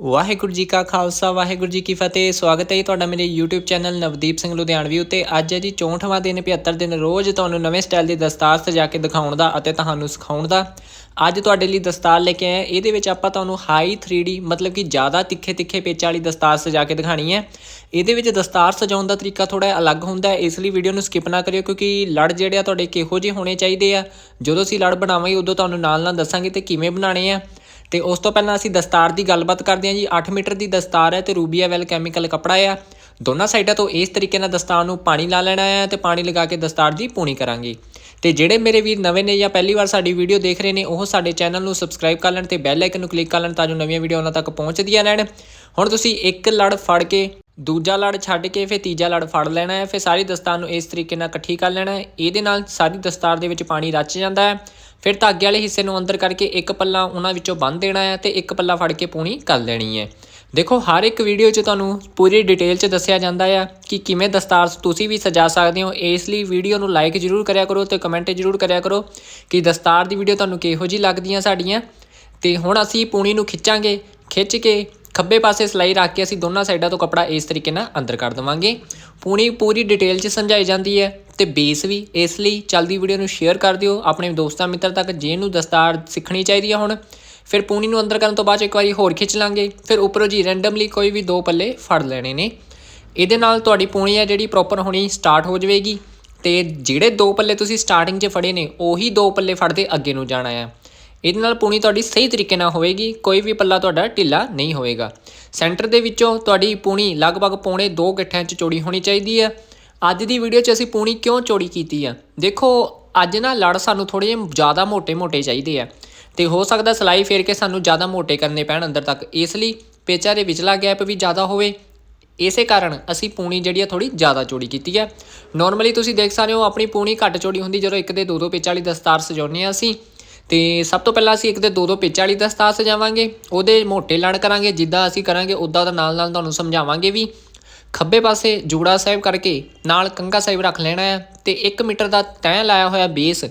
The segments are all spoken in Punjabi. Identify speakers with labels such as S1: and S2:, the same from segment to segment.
S1: ਵਾਹਿਗੁਰੂ ਜੀ ਕਾ ਖਾਲਸਾ, ਵਾਹਿਗੁਰੂ ਜੀ ਕੀ ਫਤਿਹ। ਸਵਾਗਤ ਹੈ ਜੀ ਤੁਹਾਡਾ ਮੇਰੇ YouTube ਚੈਨਲ ਨਵਦੀਪ ਸਿੰਘ ਲੁਧਿਆਣਵੀ ਉੱਤੇ ਅੱਜ ਹੈ ਜੀ 64ਵਾਂ ਦਿਨ 75 ਦਿਨ ਰੋਜ਼ ਤੁਹਾਨੂੰ ਨਵੇਂ ਸਟਾਈਲ ਦੀ ਦਸਤਾਰ ਸਜਾ ਕੇ ਦਿਖਾਉਣ ਦਾ ਅਤੇ ਤੁਹਾਨੂੰ ਸਿਖਾਉਣ ਦਾ। ਅੱਜ ਤੁਹਾਡੇ ਲਈ ਦਸਤਾਰ ਲੈ ਕੇ ਆਏ ਇਹਦੇ ਵਿੱਚ ਆਪਾਂ ਤੁਹਾਨੂੰ ਹਾਈ 3D ਮਤਲਬ ਕਿ ਜ਼ਿਆਦਾ ਤਿੱਖੇ ਤਿੱਖੇ ਪੇਚ ਵਾਲੀ ਦਸਤਾਰ ਸਜਾ ਕੇ ਦਿਖਾਣੀ ਹੈ। ਇਹਦੇ ਵਿੱਚ ਦਸਤਾਰ ਸਜਾਉਣ ਦਾ ਤਰੀਕਾ ਥੋੜਾ ਅਲੱਗ ਹੁੰਦਾ ਹੈ। ਇਸ ਲਈ ਵੀਡੀਓ ਨੂੰ ਸਕਿਪ ਨਾ ਕਰਿਓ ਕਿਉਂਕਿ ਲੜ ਜਿਹੜੇ ਆ ਤੁਹਾਡੇ ਕਿਹੋ ਜਿਹੇ ਹੋਣੇ ਚਾਹੀਦੇ ਆ। ਜਦੋਂ ਅਸੀਂ ਲੜ ਬਣਾਵਾਂਗੇ, ਉਦੋਂ ਤੁਹਾਨੂੰ ਨਾਲ ਨਾਲ ਦੱਸਾਂਗੇ ਤੇ ਕਿਵੇਂ ਬਣਾਉਣੇ ਆ। ਤੇ ਉਸ ਤੋਂ ਪਹਿਲਾਂ ਅਸੀਂ ਦਸਤਾਰ ਦੀ ਗੱਲਬਾਤ ਕਰਦੇ ਹਾਂ ਜੀ। 8 ਮੀਟਰ ਦੀ ਦਸਤਾਰ ਹੈ ਤੇ ਰੂਬੀਆ ਵੈਲ ਕੈਮੀਕਲ ਕਪੜਾ ਆ ਦੋਨਾਂ ਸਾਈਡਾਂ ਤੋਂ ਇਸ ਤਰੀਕੇ ਨਾਲ ਦਸਤਾਰ ਨੂੰ ਪਾਣੀ ਲਾ ਲੈਣਾ ਹੈ ਤੇ ਪਾਣੀ ਲਗਾ ਕੇ ਦਸਤਾਰ ਦੀ ਪੂਣੀ ਕਰਾਂਗੇ। ਤੇ ਜਿਹੜੇ ਮੇਰੇ ਵੀਰ ਨਵੇਂ ਨੇ ਜਾਂ ਪਹਿਲੀ ਵਾਰ ਸਾਡੀ ਵੀਡੀਓ ਦੇਖ ਰਹੇ ਨੇ, ਉਹ ਸਾਡੇ ਚੈਨਲ ਨੂੰ ਸਬਸਕ੍ਰਾਈਬ ਕਰ ਲੈਣ ਤੇ ਬੈਲ ਆਈਕਨ ਨੂੰ ਕਲਿੱਕ ਕਰ ਲੈਣ ਤਾਂ ਜੋ ਨਵੀਆਂ ਵੀਡੀਓ ਉਹਨਾਂ ਤੱਕ ਪਹੁੰਚਦੀਆਂ ਰਹਿਣ। ਹੁਣ ਤੁਸੀਂ ਇੱਕ ਲੜ ਫੜ ਕੇ, ਦੂਜਾ ਲੜ ਛੱਡ ਕੇ, ਫਿਰ ਤੀਜਾ ਲੜ ਫੜ ਲੈਣਾ ਹੈ। ਫਿਰ ਸਾਰੀ ਦਸਤਾਰ ਨੂੰ ਇਸ ਤਰੀਕੇ ਨਾਲ ਇਕੱਠੀ ਕਰ ਲੈਣਾ ਹੈ। ਇਹਦੇ ਨਾਲ ਸਾਰੀ ਦਸਤਾਰ ਦੇ ਵਿੱਚ ਪਾਣੀ ਰਚ ਜਾਂਦਾ ਹੈ। ਫਿਰ ਧਾਗੇ ਵਾਲੇ ਹਿੱਸੇ ਨੂੰ ਅੰਦਰ ਕਰਕੇ ਇੱਕ ਪੱਲਾ ਉਹਨਾਂ ਵਿੱਚੋਂ ਬੰਨ ਦੇਣਾ ਹੈ ਤੇ ਇੱਕ ਪੱਲਾ ਫੜ ਕੇ ਪੂਣੀ ਕਰ ਲੈਣੀ ਹੈ। ਦੇਖੋ, ਹਰ ਇੱਕ ਵੀਡੀਓ 'ਚ ਤੁਹਾਨੂੰ ਪੂਰੀ ਡਿਟੇਲ 'ਚ ਦੱਸਿਆ ਜਾਂਦਾ ਆ ਕਿ ਕਿਵੇਂ ਦਸਤਾਰ ਤੁਸੀਂ ਵੀ ਸਜਾ ਸਕਦੇ ਹੋ। ਇਸ ਲਈ ਵੀਡੀਓ ਨੂੰ ਲਾਈਕ ਜ਼ਰੂਰ ਕਰਿਆ ਕਰੋ ਤੇ ਕਮੈਂਟ ਜ਼ਰੂਰ ਕਰਿਆ ਕਰੋ ਕਿ ਦਸਤਾਰ ਦੀ ਵੀਡੀਓ ਤੁਹਾਨੂੰ ਕਿਹੋ ਜੀ ਲੱਗਦੀਆਂ ਸਾਡੀਆਂ। ਤੇ ਹੁਣ ਅਸੀਂ ਪੂਣੀ ਨੂੰ ਖਿੱਚਾਂਗੇ, ਖਿੱਚ ਕੇ ਖੱਬੇ ਪਾਸੇ ਸਲਾਈ ਰੱਖ ਕੇ ਅਸੀਂ ਦੋਨਾਂ ਸਾਈਡਾਂ ਤੋਂ ਕਪੜਾ ਇਸ ਤਰੀਕੇ ਨਾਲ ਅੰਦਰ ਕਰ ਦਵਾਂਗੇ। ਪੂਣੀ ਪੂਰੀ ਡਿਟੇਲ 'ਚ ਸਮਝਾਈ ਜਾਂਦੀ ਹੈ ਤੇ ਬੇਸ ਵੀ ਇਸ ਲਈ। ਚੱਲਦੀ ਵੀਡੀਓ ਨੂੰ ਸ਼ੇਅਰ ਕਰ ਦਿਓ। ਆਪਣੇ ਦੋਸਤਾਂ ਮਿੱਤਰ ਤੱਕ ਜਿਹਨੂੰ ਦਸਤਾਰ ਸਿੱਖਣੀ ਚਾਹੀਦੀ ਹੈ ਹੁਣ। ਫਿਰ ਪੂਣੀ ਨੂੰ ਅੰਦਰ ਕਰਨ ਤੋਂ ਬਾਅਦ 'ਚ ਇੱਕ ਵਾਰੀ ਹੋਰ ਖਿੱਚ ਲਾਂਗੇ। ਫਿਰ ਉੱਪਰੋਂ ਜੀ ਰੈਂਡਮਲੀ ਕੋਈ ਵੀ ਦੋ ਪੱਲੇ ਫੜ ਲੈਣੇ ਨੇ। ਇਹਦੇ ਨਾਲ ਤੁਹਾਡੀ ਪੂਣੀ ਹੈ ਜਿਹੜੀ ਪ੍ਰੋਪਰ ਹੋਣੀ ਸਟਾਰਟ ਹੋ ਜਾਵੇਗੀ। ਤੇ ਜਿਹੜੇ ਦੋ ਪੱਲੇ ਤੁਸੀਂ ਸਟਾਰਟਿੰਗ 'ਚ ਫੜੇ ਨੇ, ਉਹੀ ਦੋ ਪੱਲੇ ਫੜਦੇ ਅੱਗੇ ਨੂੰ ਜਾਣਾ ਆ ਇਹਦੇ ਨਾਲ ਪੂਣੀ ਤੁਹਾਡੀ ਸਹੀ ਤਰੀਕੇ ਨਾਲ ਹੋਵੇਗੀ, ਕੋਈ ਵੀ ਪੱਲਾ ਤੁਹਾਡਾ ਢਿੱਲਾ ਨਹੀਂ ਹੋਵੇਗਾ। ਸੈਂਟਰ ਦੇ ਵਿੱਚੋਂ ਤੁਹਾਡੀ ਪੂਣੀ ਲਗਭਗ ਪੌਣੇ 2 ਗੱਠਿਆਂ 'ਚ ਚੋੜੀ ਹੋਣੀ ਚਾਹੀਦੀ ਹੈ ਅੱਜ ਦੀ ਵੀਡੀਓ 'ਚ ਅਸੀਂ ਪੂਣੀ ਕਿਉਂ ਚੋੜੀ ਕੀਤੀ ਹੈ ਦੇਖੋ, ਅੱਜ ਨਾ ਲੜ ਸਾਨੂੰ ਥੋੜੇ ਜਿਹਾ ਜ਼ਿਆਦਾ ਮੋٹے-ਮੋٹے ਚਾਹੀਦੇ ਆ। ਤੇ ਹੋ ਸਕਦਾ ਸਲਾਈ ਫੇਰ ਕੇ ਸਾਨੂੰ ਜ਼ਿਆਦਾ ਮੋٹے ਕਰਨੇ ਪੈਣ ਅੰਦਰ ਤੱਕ। ਇਸ ਲਈ ਪੇਚਾ ਦੇ ਵਿਚਲਾ ਗੈਪ ਵੀ ਜ਼ਿਆਦਾ ਹੋਵੇ। ਇਸੇ ਕਾਰਨ ਅਸੀਂ ਪੂਣੀ ਜਿਹੜੀ ਆ ਥੋੜੀ ਜ਼ਿਆਦਾ ਚੋੜੀ ਕੀਤੀ ਹੈ ਨਾਰਮਲੀ ਤੁਸੀਂ ਦੇਖ ਸਕਦੇ ਹੋ ਆਪਣੀ ਪੂਣੀ ਘੱਟ ਚੌੜੀ ਹੁੰਦੀ, ਜਦੋਂ ਇੱਕ ਦੇ ਦੋ ਦੋ ਪੇਚ ਵਾਲੀ ਦਸਤਾਰ ਸਜਾਉਂਦੇ ਆ ਅਸੀਂ। ਤੇ ਸਭ ਤੋਂ ਪਹਿਲਾਂ ਅਸੀਂ ਇੱਕ ਦੇ ਦੋ ਦੋ ਪੇਚਾਂ ਵਾਲੀ ਦਸਤਾਰ ਸਜਾਵਾਂਗੇ, ਉਹਦੇ ਮੋਟੇ ਲੜ ਕਰਾਂਗੇ, ਜਿੱਦਾਂ ਅਸੀਂ ਕਰਾਂਗੇ, ਉਦਾਂ ਦਾ ਨਾਲ ਨਾਲ ਤੁਹਾਨੂੰ ਸਮਝਾਵਾਂਗੇ ਵੀ ਖੱਬੇ ਪਾਸੇ ਜੂੜਾ ਸਾਹਿਬ ਕਰਕੇ ਨਾਲ ਕੰਗਾ ਸਾਹਿਬ ਰੱਖ ਲੈਣਾ ਹੈ ਤੇ 1 ਮੀਟਰ ਦਾ ਤੈਅ ਲਾਇਆ ਹੋਇਆ ਬੇਸ,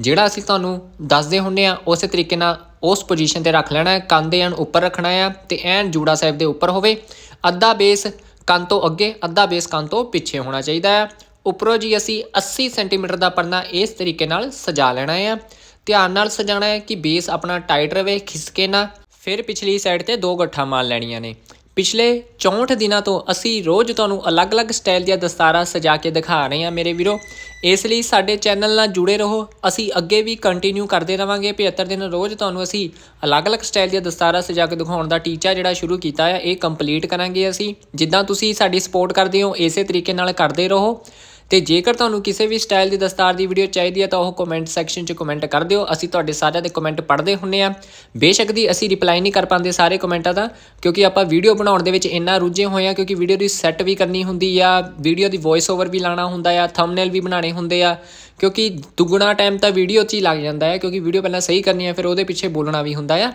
S1: ਜਿਹੜਾ ਅਸੀਂ ਤੁਹਾਨੂੰ ਦੱਸਦੇ ਹੁੰਨੇ ਆ ਉਸੇ ਤਰੀਕੇ ਨਾਲ ਉਸ ਪੋਜੀਸ਼ਨ ਤੇ ਰੱਖ ਲੈਣਾ ਹੈ ਕੰਨ ਦੇ ਐਨ ਉੱਪਰ ਰੱਖਣਾ ਹੈ ਤੇ ਐਨ ਜੂੜਾ ਸਾਹਿਬ ਦੇ ਉੱਪਰ ਹੋਵੇ। ਅੱਧਾ ਬੇਸ ਕੰਨ ਤੋਂ ਅੱਗੇ, ਅੱਧਾ ਬੇਸ ਕੰਨ ਤੋਂ ਪਿੱਛੇ ਹੋਣਾ ਚਾਹੀਦਾ ਹੈ। ਉੱਪਰੋਂ ਜੀ ਅਸੀਂ 80 ਸੈਂਟੀਮੀਟਰ ਦਾ ਪਰਨਾ ਇਸ ਤਰੀਕੇ ਨਾਲ ਸਜਾ ਲੈਣਾ ਹੈ। ਧਿਆਨ ਨਾਲ ਸਜਾਣਾ ਹੈ ਕਿ ਬੇਸ ਆਪਣਾ ਟਾਈਟ ਰਵੇ, ਖਿਸਕੇ ਨਾ। ਫਿਰ ਪਿਛਲੀ ਸਾਈਡ ਤੇ ਦੋ ਗੱਠਾਂ ਮਾਰ ਲੈਣੀਆਂ ਨੇ। ਪਿਛਲੇ 64 ਦਿਨਾਂ ਤੋਂ ਅਸੀਂ ਰੋਜ਼ ਤੁਹਾਨੂੰ ਅਲੱਗ-ਅਲੱਗ ਸਟਾਈਲ ਦੀਆਂ ਦਸਤਾਰਾਂ ਸਜਾ ਕੇ ਦਿਖਾ ਰਹੇ ਹਾਂ ਮੇਰੇ ਵੀਰੋ। ਇਸ ਲਈ ਸਾਡੇ ਚੈਨਲ ਨਾਲ ਜੁੜੇ ਰਹੋ। ਅਸੀਂ ਅੱਗੇ ਵੀ ਕੰਟੀਨਿਊ ਕਰਦੇ ਰਵਾਂਗੇ। 75 ਦਿਨ ਰੋਜ਼ ਤੁਹਾਨੂੰ ਅਸੀਂ ਅਲੱਗ-ਅਲੱਗ ਸਟਾਈਲ ਦੀਆਂ ਦਸਤਾਰਾਂ ਸਜਾ ਕੇ ਦਿਖਾਉਣ ਦਾ ਟੀਚਾ ਜਿਹੜਾ ਸ਼ੁਰੂ ਕੀਤਾ ਹੈ ਇਹ ਕੰਪਲੀਟ ਕਰਾਂਗੇ ਅਸੀਂ। ਜਿੱਦਾਂ ਤੁਸੀਂ ਸਾਡੀ ਸਪੋਰਟ ਕਰਦੇ ਹੋ, ਇਸੇ ਤਰੀਕੇ ਨਾਲ ਕਰਦੇ ਰਹੋ। ਤੇ ਜੇਕਰ ਤੁਹਾਨੂੰ ਕਿਸੇ ਵੀ ਸਟਾਈਲ ਦੀ ਦਸਤਾਰ ਦੀ ਵੀਡੀਓ ਚਾਹੀਦੀ ਹੈ, ਤਾਂ ਉਹ ਕਮੈਂਟ ਸੈਕਸ਼ਨ 'ਚ ਕਮੈਂਟ ਕਰ ਦਿਓ। ਅਸੀਂ ਤੁਹਾਡੇ ਸਾਰਿਆਂ ਦੇ ਕਮੈਂਟ ਪੜ੍ਹਦੇ ਹੁੰਨੇ ਆ। ਬੇਸ਼ੱਕ ਦੀ ਅਸੀਂ ਰਿਪਲਾਈ ਨਹੀਂ ਕਰ ਪਾਉਂਦੇ ਸਾਰੇ ਕਮੈਂਟਾਂ ਦਾ, ਕਿਉਂਕਿ ਆਪਾਂ ਵੀਡੀਓ ਬਣਾਉਣ ਦੇ ਵਿੱਚ ਇੰਨਾ ਰੁੱਝੇ ਹੋਏ ਆ, ਕਿਉਂਕਿ ਵੀਡੀਓ ਦੀ ਸੈੱਟ ਵੀ ਕਰਨੀ ਹੁੰਦੀ ਆ ਵੀਡੀਓ ਦੀ ਵੌਇਸ ਓਵਰ ਵੀ ਲਾਣਾ ਹੁੰਦਾ ਆ ਥੰਬਨੇਲ ਵੀ ਬਣਾਉਣੇ ਹੁੰਦੇ ਆ, ਕਿਉਂਕਿ ਦੁੱਗਣਾ ਟਾਈਮ ਤਾਂ ਵੀਡੀਓ 'ਚ ਹੀ ਲੱਗ ਜਾਂਦਾ ਹੈ ਕਿਉਂਕਿ ਵੀਡੀਓ ਪਹਿਲਾਂ ਸਹੀ ਕਰਨੀ ਹੈ ਫਿਰ ਉਹਦੇ ਪਿੱਛੇ ਬੋਲਣਾ ਵੀ ਹੁੰਦਾ ਆ।